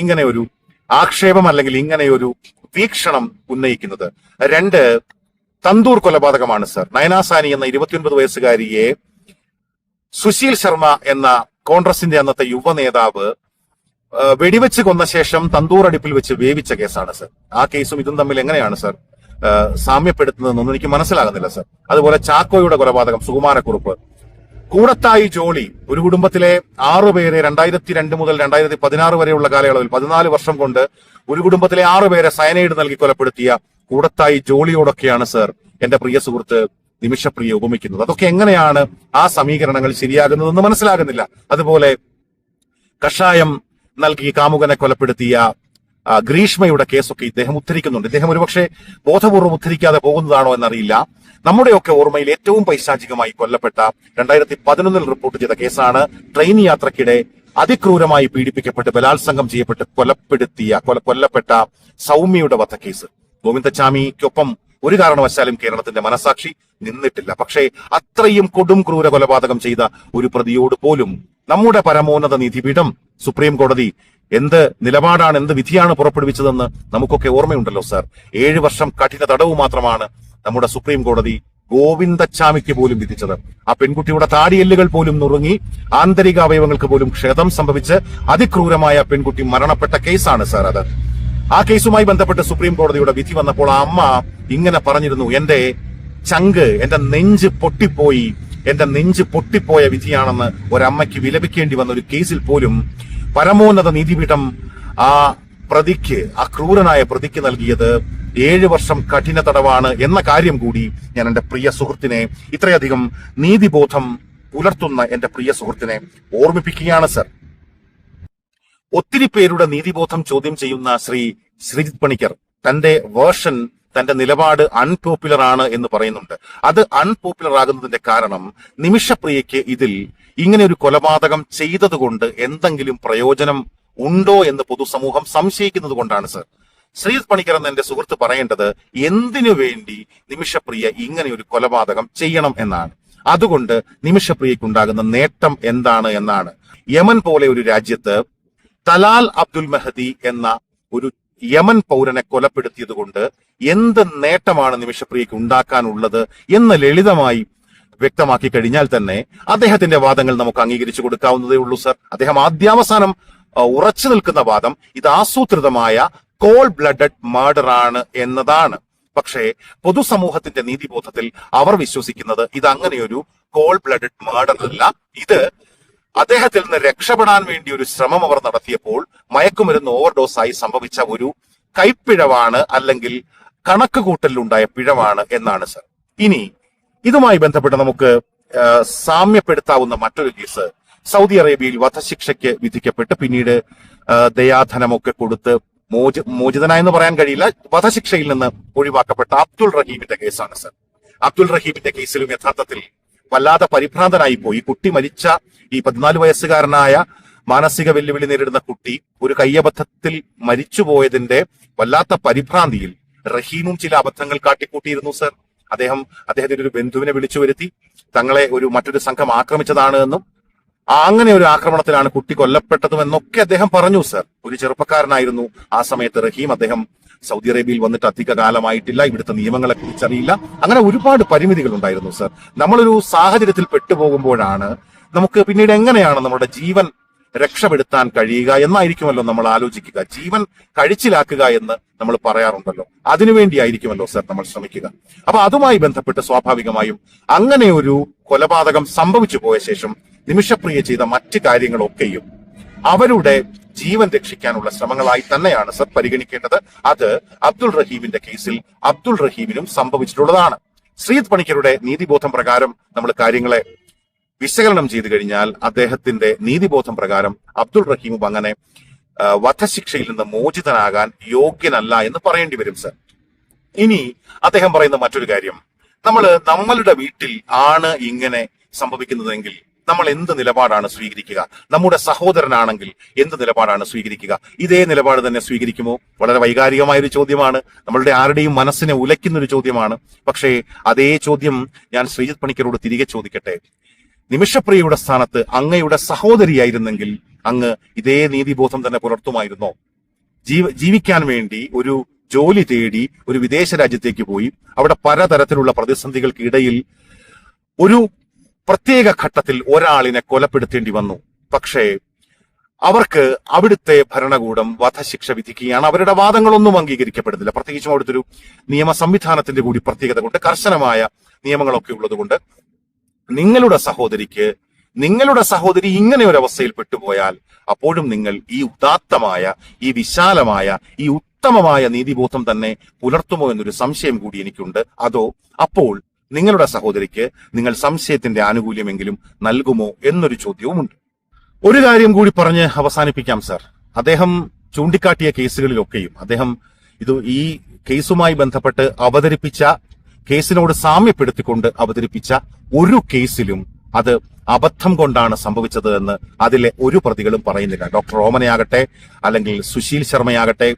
ഇങ്ങനെ ഒരു ആക്ഷേപം അല്ലെങ്കിൽ ഇങ്ങനെ ഒരു വീക്ഷണം ഉന്നയിക്കുന്നത്. രണ്ട് തന്തൂർ കൊലപാതകമാണ് സർ. നയനാസാനി എന്ന ഇരുപത്തിയൊൻപത് വയസ്സുകാരിയെ സുശീൽ ശർമ്മ എന്ന കോൺഗ്രസിന്റെ അന്നത്തെ യുവ നേതാവ് വെടിവെച്ച് കൊന്ന ശേഷം തന്തൂർ അടുപ്പിൽ വെച്ച് വേവിച്ച കേസാണ് സർ. ആ കേസും ഇതും തമ്മിൽ എങ്ങനെയാണ് സർ സാമ്യപ്പെടുത്തുന്നതെന്നൊന്നും എനിക്ക് മനസ്സിലാകുന്നില്ല സർ. അതുപോലെ ചാക്കോയുടെ കൊലപാതകം സുകുമാരക്കുറുപ്പ്. കൂടത്തായി ജോളി ഒരു കുടുംബത്തിലെ ആറുപേരെ രണ്ടായിരത്തി രണ്ട് മുതൽ രണ്ടായിരത്തി പതിനാറ് വരെയുള്ള കാലയളവിൽ പതിനാല് വർഷം കൊണ്ട് ഒരു കുടുംബത്തിലെ ആറുപേരെ സയനൈഡ് നൽകി കൊലപ്പെടുത്തിയ കൂടത്തായി ജോളിയോടൊക്കെയാണ് സർ എന്റെ പ്രിയ സുഹൃത്ത് നിമിഷപ്രിയ ഉപമിക്കുന്നത്. അതൊക്കെ എങ്ങനെയാണ് ആ സമീകരണങ്ങൾ ശരിയാകുന്നതെന്ന് മനസ്സിലാകുന്നില്ല. അതുപോലെ കഷായം നൽകി കാമുകനെ കൊലപ്പെടുത്തിയ ഗ്രീഷ്മയുടെ കേസൊക്കെ ഇദ്ദേഹം ഉദ്ധരിക്കുന്നുണ്ട്. ഇദ്ദേഹം ഒരുപക്ഷെ ബോധപൂർവം ഉദ്ധരിക്കാതെ പോകുന്നതാണോ എന്നറിയില്ല. നമ്മുടെയൊക്കെ ഓർമ്മയിൽ ഏറ്റവും പൈശാചികമായി കൊല്ലപ്പെട്ട രണ്ടായിരത്തി പതിനൊന്നിൽ റിപ്പോർട്ട് ചെയ്ത കേസാണ് ട്രെയിൻ യാത്രക്കിടെ അതിക്രൂരമായി പീഡിപ്പിക്കപ്പെട്ട് ബലാത്സംഗം ചെയ്യപ്പെട്ട് കൊലപ്പെടുത്തിയ കൊല കൊല്ലപ്പെട്ട സൗമ്യയുടെ വധക്കേസ്. ഗോവിന്ദച്ചാമിക്കൊപ്പം ഒരു കാരണവശാലും കേരളത്തിന്റെ മനസാക്ഷി നിന്നിട്ടില്ല. പക്ഷേ അത്രയും കൊടും ക്രൂര കൊലപാതകം ചെയ്ത ഒരു പ്രതിയോട് പോലും നമ്മുടെ പരമോന്നത നീതിപീഠം സുപ്രീം കോടതി എന്ത് നിലപാടാണ് എന്ത് വിധിയാണ് പുറപ്പെടുവിച്ചതെന്ന് നമുക്കൊക്കെ ഓർമ്മയുണ്ടല്ലോ സർ. ഏഴു വർഷം കഠിന തടവ് മാത്രമാണ് നമ്മുടെ സുപ്രീം കോടതി ഗോവിന്ദച്ചാമിക്ക് പോലും വിധിച്ചത്. ആ പെൺകുട്ടിയുടെ താടിയെല്ലുകൾ പോലും നുറുങ്ങി ആന്തരിക അവയവങ്ങൾക്ക് പോലും ക്ഷതം സംഭവിച്ച് അതിക്രൂരമായ പെൺകുട്ടി മരണപ്പെട്ട കേസാണ് സർ അത്. ആ കേസുമായി ബന്ധപ്പെട്ട് സുപ്രീം കോടതിയുടെ വിധി വന്നപ്പോൾ ആ അമ്മ ഇങ്ങനെ പറഞ്ഞിരുന്നു എന്റെ ചങ്ക് എന്റെ നെഞ്ച് പൊട്ടിപ്പോയി എന്റെ നെഞ്ച് പൊട്ടിപ്പോയ വിധിയാണെന്ന് ഒരമ്മയ്ക്ക് വിലപിക്കേണ്ടി വന്ന ഒരു കേസിൽ പോലും പരമോന്നത നീതിപീഠം ആ പ്രതിക്ക് ആ ക്രൂരനായ പ്രതിക്ക് നൽകിയത് ഏഴ് വർഷം കഠിന തടവാണ് എന്ന കാര്യം കൂടി ഞാൻ എന്റെ പ്രിയ സുഹൃത്തിനെ ഇത്രയധികം നീതിബോധം പുലർത്തുന്ന എന്റെ പ്രിയ സുഹൃത്തിനെ ഓർമ്മിപ്പിക്കുകയാണ് സർ. ഒത്തിരി പേരുടെ നീതിബോധം ചോദ്യം ചെയ്യുന്ന ശ്രീ ശ്രീജിത് പണിക്കർ തന്റെ വേർഷൻ തന്റെ നിലപാട് അൺപോപ്പുലർ ആണ് എന്ന് പറയുന്നുണ്ട്. അത് അൺപോപ്പുലർ ആകുന്നതിന്റെ കാരണം നിമിഷപ്രിയയ്ക്ക് ഇതിൽ ഇങ്ങനെ ഒരു കൊലപാതകം ചെയ്തതുകൊണ്ട് എന്തെങ്കിലും പ്രയോജനം ഉണ്ടോ എന്ന് പൊതുസമൂഹം സംശയിക്കുന്നത് കൊണ്ടാണ് സർ ശ്രീജിത് പണിക്കർ എന്ന എന്റെ സുഹൃത്ത് പറയേണ്ടത് എന്തിനു വേണ്ടി നിമിഷപ്രിയ ഇങ്ങനെ ഒരു കൊലപാതകം ചെയ്യണം എന്നാണ്. അതുകൊണ്ട് നിമിഷപ്രിയക്കുണ്ടാകുന്ന നേട്ടം എന്താണ് എന്നാണ്. യമൻ പോലെ ഒരു രാജ്യത്ത് തലാൽ അബ്ദുൽ മെഹദി എന്ന ഒരു യമൻ പൗരനെ കൊലപ്പെടുത്തിയത് കൊണ്ട് എന്ത് നേട്ടമാണ് നിമിഷപ്രിയയ്ക്ക് ഉണ്ടാക്കാനുള്ളത് എന്ന് ലളിതമായി വ്യക്തമാക്കി കഴിഞ്ഞാൽ തന്നെ അദ്ദേഹത്തിന്റെ വാദങ്ങൾ നമുക്ക് അംഗീകരിച്ചു കൊടുക്കാവുന്നതേ ഉള്ളൂ സർ. അദ്ദേഹം ആദ്യാവസാനം ഉറച്ചു നിൽക്കുന്ന വാദം ഇത് ആസൂത്രിതമായ കോൾ ബ്ലഡഡ് മർഡർ ആണ് എന്നതാണ്. പക്ഷേ പൊതുസമൂഹത്തിന്റെ നീതിബോധത്തിൽ അവർ വിശ്വസിക്കുന്നത് ഇത് അങ്ങനെയൊരു കോൾ ബ്ലഡഡ് മർഡർ അല്ല ഇത് അദ്ദേഹത്തിൽ നിന്ന് രക്ഷപ്പെടാൻ വേണ്ടി ഒരു ശ്രമം അവർ നടത്തിയപ്പോൾ മയക്കുമരുന്ന് ഓവർഡോസ് ആയി സംഭവിച്ച ഒരു കൈപ്പിഴവാണ് അല്ലെങ്കിൽ കണക്ക് കൂട്ടലിലുണ്ടായ പിഴവാണ് എന്നാണ് സർ. ഇനി ഇതുമായി ബന്ധപ്പെട്ട് നമുക്ക് സാമ്യപ്പെടുത്താവുന്ന മറ്റൊരു കേസ് സൗദി അറേബ്യയിൽ വധശിക്ഷയ്ക്ക് വിധിക്കപ്പെട്ട് പിന്നീട് ദയാധനമൊക്കെ കൊടുത്ത് മോച മോചിതനായെന്ന് പറയാൻ കഴിയില്ല വധശിക്ഷയിൽ നിന്ന് ഒഴിവാക്കപ്പെട്ട അബ്ദുൾ റഹീമിന്റെ കേസാണ് സർ. അബ്ദുൾ റഹീമിന്റെ കേസിലും യഥാർത്ഥത്തിൽ വല്ലാതെ പരിഭ്രാന്തനായി പോയി. കുട്ടി മരിച്ച ഈ പതിനാല് വയസ്സുകാരനായ മാനസിക വെല്ലുവിളി നേരിടുന്ന കുട്ടി ഒരു കയ്യബദ്ധത്തിൽ മരിച്ചുപോയതിന്റെ വല്ലാത്ത പരിഭ്രാന്തിയിൽ റഹീമും ചില അബദ്ധങ്ങൾ കാട്ടിക്കൂട്ടിയിരുന്നു സർ. അദ്ദേഹം അദ്ദേഹത്തിന്റെ ഒരു ബന്ധുവിനെ വിളിച്ചു വരുത്തി. തങ്ങളെ ഒരു മറ്റൊരു സംഘം ആക്രമിച്ചതാണ് എന്നും അങ്ങനെ ഒരു ആക്രമണത്തിലാണ് കുട്ടി കൊല്ലപ്പെട്ടതും എന്നൊക്കെ അദ്ദേഹം പറഞ്ഞു സർ. ഒരു ചെറുപ്പക്കാരനായിരുന്നു ആ സമയത്ത് റഹീം. അദ്ദേഹം സൗദി അറേബ്യയിൽ വന്നിട്ട് അധിക കാലമായിട്ടില്ല ഇവിടുത്തെ നിയമങ്ങളെ കുറിച്ചറിയില്ല അങ്ങനെ ഒരുപാട് പരിമിതികൾ ഉണ്ടായിരുന്നു സർ. നമ്മളൊരു സാഹചര്യത്തിൽ പെട്ടുപോകുമ്പോഴാണ് നമുക്ക് പിന്നീട് എങ്ങനെയാണ് നമ്മുടെ ജീവൻ രക്ഷപ്പെടുത്താൻ കഴിയുക എന്നായിരിക്കുമല്ലോ നമ്മൾ ആലോചിക്കുക. ജീവൻ കഴിച്ചിലാക്കുക എന്ന് നമ്മൾ പറയാറുണ്ടല്ലോ. അതിനുവേണ്ടിയായിരിക്കുമല്ലോ സർ നമ്മൾ ശ്രമിക്കുക. അപ്പൊ അതുമായി ബന്ധപ്പെട്ട് സ്വാഭാവികമായും അങ്ങനെ ഒരു കൊലപാതകം സംഭവിച്ചു പോയ ശേഷം നിമിഷപ്രിയ ചെയ്ത മറ്റ് കാര്യങ്ങളൊക്കെയും അവരുടെ ജീവൻ രക്ഷിക്കാനുള്ള ശ്രമങ്ങളായി തന്നെയാണ് സർ പരിഗണിക്കേണ്ടത്. അത് അബ്ദുൾ റഹീമിന്റെ കേസിൽ അബ്ദുൾ റഹീമിനും സംഭവിച്ചിട്ടുള്ളതാണ്. ശ്രീത് പണിക്കരുടെ നീതിബോധം പ്രകാരം നമ്മൾ കാര്യങ്ങളെ വിശകലനം ചെയ്തു കഴിഞ്ഞാൽ അദ്ദേഹത്തിന്റെ നീതിബോധം പ്രകാരം അബ്ദുൾ റഹീമും അങ്ങനെ വധശിക്ഷയിൽ നിന്ന് മോചിതനാകാൻ യോഗ്യനല്ല എന്ന് പറയേണ്ടി വരും സർ. ഇനി അദ്ദേഹം പറയുന്ന മറ്റൊരു കാര്യം. നമ്മൾ നമ്മളുടെ വീട്ടിൽ ആണ് ഇങ്ങനെ സംഭവിക്കുന്നതെങ്കിൽ നമ്മൾ എന്ത് നിലപാടാണ് സ്വീകരിക്കുക? നമ്മുടെ സഹോദരനാണെങ്കിൽ എന്ത് നിലപാടാണ് സ്വീകരിക്കുക? ഇതേ നിലപാട് തന്നെ സ്വീകരിക്കുമോ? വളരെ വൈകാരികമായ ഒരു ചോദ്യമാണ്. നമ്മളുടെ ആരുടെയും മനസ്സിനെ ഉലയ്ക്കുന്ന ഒരു ചോദ്യമാണ്. പക്ഷേ അതേ ചോദ്യം ഞാൻ ശ്രീജിത് പണിക്കരോട് തിരികെ ചോദിക്കട്ടെ. നിമിഷപ്രിയയുടെ സ്ഥാനത്ത് അങ്ങയുടെ സഹോദരിയായിരുന്നെങ്കിൽ അങ്ങ് ഇതേ നീതിബോധം തന്നെ പുലർത്തുമായിരുന്നോ? ജീവ ജീവിക്കാൻ വേണ്ടി ഒരു ജോലി തേടി ഒരു വിദേശ രാജ്യത്തേക്ക് പോയി. അവിടെ പലതരത്തിലുള്ള പ്രതിസന്ധികൾക്കിടയിൽ ഒരു പ്രത്യേക ഘട്ടത്തിൽ ഒരാളിനെ കൊലപ്പെടുത്തേണ്ടി വന്നു. പക്ഷേ അവർക്ക് അവിടുത്തെ ഭരണകൂടം വധശിക്ഷ വിധിക്കുകയാണ്. അവരുടെ വാദങ്ങളൊന്നും അംഗീകരിക്കപ്പെടുന്നില്ല. പ്രത്യേകിച്ചും അവിടുത്തെ ഒരു നിയമ സംവിധാനത്തിന്റെ കൂടി പ്രത്യേകത കൊണ്ട് കർശനമായ നിയമങ്ങളൊക്കെ ഉള്ളതുകൊണ്ട് നിങ്ങളുടെ സഹോദരിക്ക് നിങ്ങളുടെ സഹോദരി ഇങ്ങനെ ഒരു അവസ്ഥയിൽ പെട്ടുപോയാൽ അപ്പോഴും നിങ്ങൾ ഈ ഉദാത്തമായ ഈ വിശാലമായ ഈ ഉത്തമമായ നീതിബോധം തന്നെ പുലർത്തുമോ എന്നൊരു സംശയം കൂടി എനിക്കുണ്ട്. അതോ അപ്പോൾ നിങ്ങളുടെ സഹോദരിക്ക് നിങ്ങൾ സംശയത്തിന്റെ ആനുകൂല്യമെങ്കിലും നൽകുമോ എന്നൊരു ചോദ്യവുമുണ്ട്. ഒരു കാര്യം കൂടി പറഞ്ഞ് അവസാനിപ്പിക്കാം സർ. അദ്ദേഹം ചൂണ്ടിക്കാട്ടിയ കേസുകളിലൊക്കെയും അദ്ദേഹം ഇത് ഈ കേസുമായി ബന്ധപ്പെട്ട് അവതരിപ്പിച്ച കേസിനോട് സാമ്യപ്പെടുത്തിക്കൊണ്ട് അവതരിപ്പിച്ച ഒരു കേസിലും അത് അബദ്ധം കൊണ്ടാണ് സംഭവിച്ചത് എന്ന് അതിലെ ഒരു പ്രതികളും പറയുന്നില്ല. ഡോക്ടർ ഓമനയാകട്ടെ അല്ലെങ്കിൽ സുശീൽ ശർമ്മയാകട്ടെ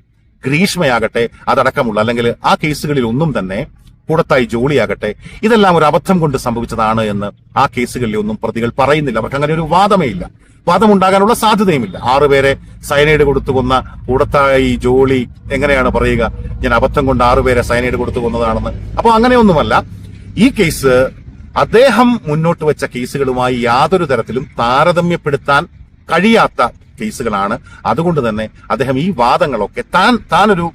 ഗ്രീഷ്മയാകട്ടെ അതടക്കമുള്ള അല്ലെങ്കിൽ ആ കേസുകളിൽ ഒന്നും തന്നെ കൂടത്തായി ജോളിയാകട്ടെ. ഇതെല്ലാം ഒരു അബദ്ധം കൊണ്ട് സംഭവിച്ചതാണ് എന്ന് ആ കേസുകളിൽ ഒന്നും പ്രതികൾ പറയുന്നില്ല. അവർക്ക് അങ്ങനെ ഒരു വാദമേ ഇല്ല വാദമുണ്ടാകാനുള്ള സാധ്യതയുമില്ല. ആറുപേരെ സയനൈഡ് കൊടുത്തു കൊന്ന കൂടത്തായി ജോളി എങ്ങനെയാണ് പറയുക? ഞാൻ അബദ്ധം കൊണ്ട് ആറുപേരെ സയനൈഡ് കൊടുത്തു കൊന്നതാണെന്ന്. അപ്പൊ അങ്ങനെയൊന്നുമല്ല. ഈ കേസ് അദ്ദേഹം മുന്നോട്ട് വെച്ച കേസുകളുമായി യാതൊരു തരത്തിലും താരതമ്യപ്പെടുത്താൻ കഴിയാത്ത കേസുകളാണ്. അതുകൊണ്ട് തന്നെ അദ്ദേഹം ഈ വാദങ്ങളൊക്കെ താൻ താനൊരു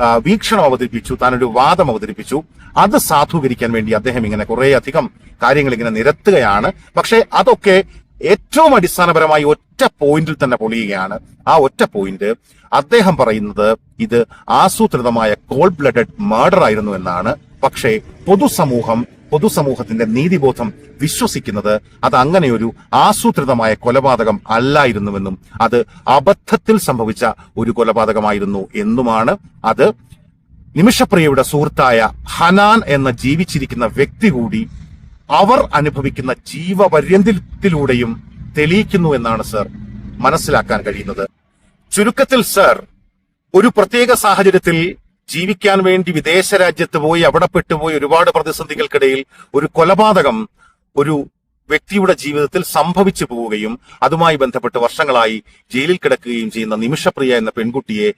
വീക്ഷണം അവതരിപ്പിച്ചു താനൊരു വാദം അവതരിപ്പിച്ചു. അത് സാധൂകരിക്കാൻ വേണ്ടി അദ്ദേഹം ഇങ്ങനെ കുറെ അധികം കാര്യങ്ങൾ ഇങ്ങനെ നിരത്തുകയാണ്. പക്ഷേ അതൊക്കെ ഏറ്റവും അടിസ്ഥാനപരമായി ഒറ്റ പോയിന്റിൽ തന്നെ പൊളിയുകയാണ്. ആ ഒറ്റ പോയിന്റ് അദ്ദേഹം പറയുന്നത് ഇത് ആസൂത്രിതമായ കോൾ ബ്ലഡഡ് മർഡർ ആയിരുന്നു എന്നാണ്. പക്ഷേ പൊതുസമൂഹം പൊതുസമൂഹത്തിന്റെ നീതിബോധം വിശ്വസിക്കുന്നത് അത് അങ്ങനെയൊരു ആസൂത്രിതമായ കൊലപാതകം അല്ലായിരുന്നുവെന്നും അത് അബദ്ധത്തിൽ സംഭവിച്ച ഒരു കൊലപാതകമായിരുന്നു എന്നുമാണ് അത് നിമിഷപ്രിയയുടെ സുഹൃത്തായ ഹനാൻ എന്ന ജീവിച്ചിരിക്കുന്ന വ്യക്തി കൂടി അവർ അനുഭവിക്കുന്ന ജീവപര്യന്തത്തിലൂടെയും തെളിയിക്കുന്നു എന്നാണ് സർ മനസ്സിലാക്കാൻ കഴിയുന്നത്. ചുരുക്കത്തിൽ സർ ഒരു പ്രത്യേക സാഹചര്യത്തിൽ ജീവിക്കാൻ വേണ്ടി വിദേശ രാജ്യത്ത് പോയി അവിടെ പെട്ടുപോയി ഒരുപാട് പ്രതിസന്ധികൾക്കിടയിൽ ഒരു കൊലപാതകം ഒരു വ്യക്തിയുടെ ജീവിതത്തിൽ സംഭവിച്ചു പോവുകയും അതുമായി ബന്ധപ്പെട്ട് വർഷങ്ങളായി ജയിലിൽ കിടക്കുകയും ചെയ്യുന്ന നിമിഷപ്രിയ എന്ന പെൺകുട്ടിയെ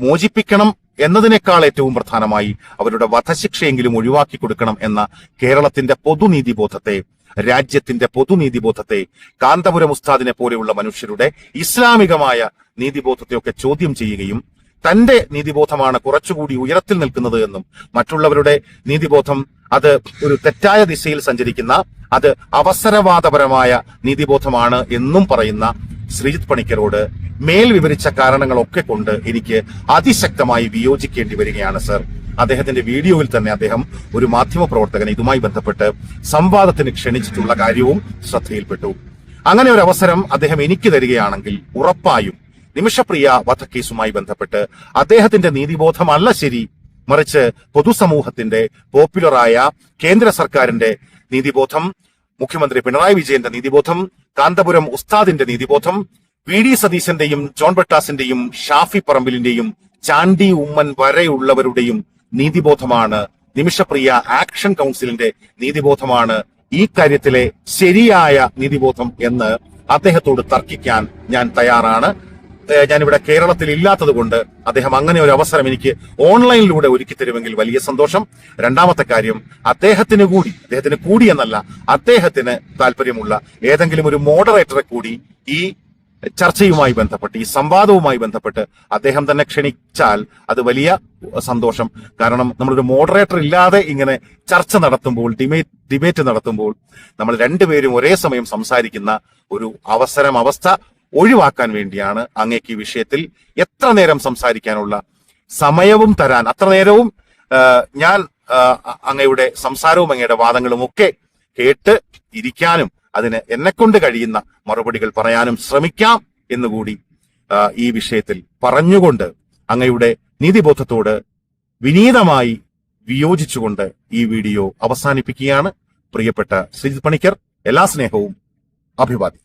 മോചിപ്പിക്കണം എന്നതിനേക്കാൾ ഏറ്റവും പ്രധാനമായി അവരുടെ വധശിക്ഷയെങ്കിലും ഒഴിവാക്കി കൊടുക്കണം എന്ന കേരളത്തിന്റെ പൊതുനീതിബോധത്തെ രാജ്യത്തിന്റെ പൊതുനീതിബോധത്തെ കാന്തപുരം ഉസ്താദിനെ പോലെയുള്ള മനുഷ്യരുടെ ഇസ്ലാമികമായ നീതിബോധത്തെയൊക്കെ ചോദ്യം ചെയ്യുകയും തന്റെ നീതിബോധമാണ് കുറച്ചുകൂടി ഉയരത്തിൽ നിൽക്കുന്നത് എന്നും മറ്റുള്ളവരുടെ നീതിബോധം അത് ഒരു തെറ്റായ ദിശയിൽ സഞ്ചരിക്കുന്ന അത് അവസരവാദപരമായ നീതിബോധമാണ് എന്നും പറയുന്ന ശ്രീജിത് പണിക്കരോട് മേൽ വിവരിച്ച കാരണങ്ങളൊക്കെ കൊണ്ട് എനിക്ക് അതിശക്തമായി വിയോജിക്കേണ്ടി വരികയാണ് സർ. അദ്ദേഹത്തിന്റെ വീഡിയോയിൽ തന്നെ അദ്ദേഹം ഒരു മാധ്യമ പ്രവർത്തകനെ ഇതുമായി ബന്ധപ്പെട്ട് സംവാദത്തിന് ക്ഷണിച്ചിട്ടുള്ള കാര്യവും ശ്രദ്ധയിൽപ്പെട്ടു. അങ്ങനെ ഒരു അവസരം അദ്ദേഹം എനിക്ക് തരികയാണെങ്കിൽ ഉറപ്പായും നിമിഷപ്രിയ വധക്കേസുമായി ബന്ധപ്പെട്ട് അദ്ദേഹത്തിന്റെ നീതിബോധമല്ല ശരി മറിച്ച് പൊതുസമൂഹത്തിന്റെ പോപ്പുലറായ കേന്ദ്ര സർക്കാരിന്റെ നീതിബോധം മുഖ്യമന്ത്രി പിണറായി വിജയന്റെ നീതിബോധം കാന്തപുരം ഉസ്താദിന്റെ നീതിബോധം വി ഡി സതീശന്റെയും ജോൺ ബട്ടാസിന്റെയും ഷാഫി പറമ്പിലിന്റെയും ചാണ്ടി ഉമ്മൻ വരെയുള്ളവരുടെയും നീതിബോധമാണ് നിമിഷപ്രിയ ആക്ഷൻ കൗൺസിലിന്റെ നീതിബോധമാണ് ഈ കാര്യത്തിലെ ശരിയായ നീതിബോധം എന്ന് അദ്ദേഹത്തോട് തർക്കിക്കാൻ ഞാൻ തയ്യാറാണ്. ഞാനിവിടെ കേരളത്തിൽ ഇല്ലാത്തത് കൊണ്ട് അദ്ദേഹം അങ്ങനെ ഒരു അവസരം എനിക്ക് ഓൺലൈനിലൂടെ ഒരുക്കി തരുമെങ്കിൽ വലിയ സന്തോഷം. രണ്ടാമത്തെ കാര്യം അദ്ദേഹത്തിന് കൂടി അദ്ദേഹത്തിന് കൂടി എന്നല്ല അദ്ദേഹത്തിന് താല്പര്യമുള്ള ഏതെങ്കിലും ഒരു മോഡറേറ്ററെ കൂടി ഈ ചർച്ചയുമായി ബന്ധപ്പെട്ട് ഈ സംവാദവുമായി ബന്ധപ്പെട്ട് അദ്ദേഹം തന്നെ ക്ഷണിച്ചാൽ അത് വലിയ സന്തോഷം. കാരണം നമ്മളൊരു മോഡറേറ്റർ ഇല്ലാതെ ഇങ്ങനെ ചർച്ച നടത്തുമ്പോൾ ഡിബേറ്റ് ഡിബേറ്റ് നടത്തുമ്പോൾ നമ്മൾ രണ്ടുപേരും ഒരേ സമയം സംസാരിക്കുന്ന ഒരു അവസരം അവസ്ഥ ഒഴിവാക്കാൻ വേണ്ടിയാണ് അങ്ങേക്ക് ഈ വിഷയത്തിൽ എത്ര നേരം സംസാരിക്കാനുള്ള സമയവും തരാൻ അത്ര നേരവും ഞാൻ അങ്ങയുടെ സംസാരവും അങ്ങയുടെ വാദങ്ങളും ഒക്കെ കേട്ട് ഇരിക്കാനും അതിന് എന്നെക്കൊണ്ട് കഴിയുന്ന മറുപടികൾ പറയാനും ശ്രമിക്കാം എന്നുകൂടി ഈ വിഷയത്തിൽ പറഞ്ഞുകൊണ്ട് അങ്ങയുടെ നീതിബോധത്തോട് വിനീതമായി വിയോജിച്ചുകൊണ്ട് ഈ വീഡിയോ അവസാനിപ്പിക്കുകയാണ്. പ്രിയപ്പെട്ട ശ്രീജിത് പണിക്കർ എല്ലാ സ്നേഹവും അഭിവാദ്യം.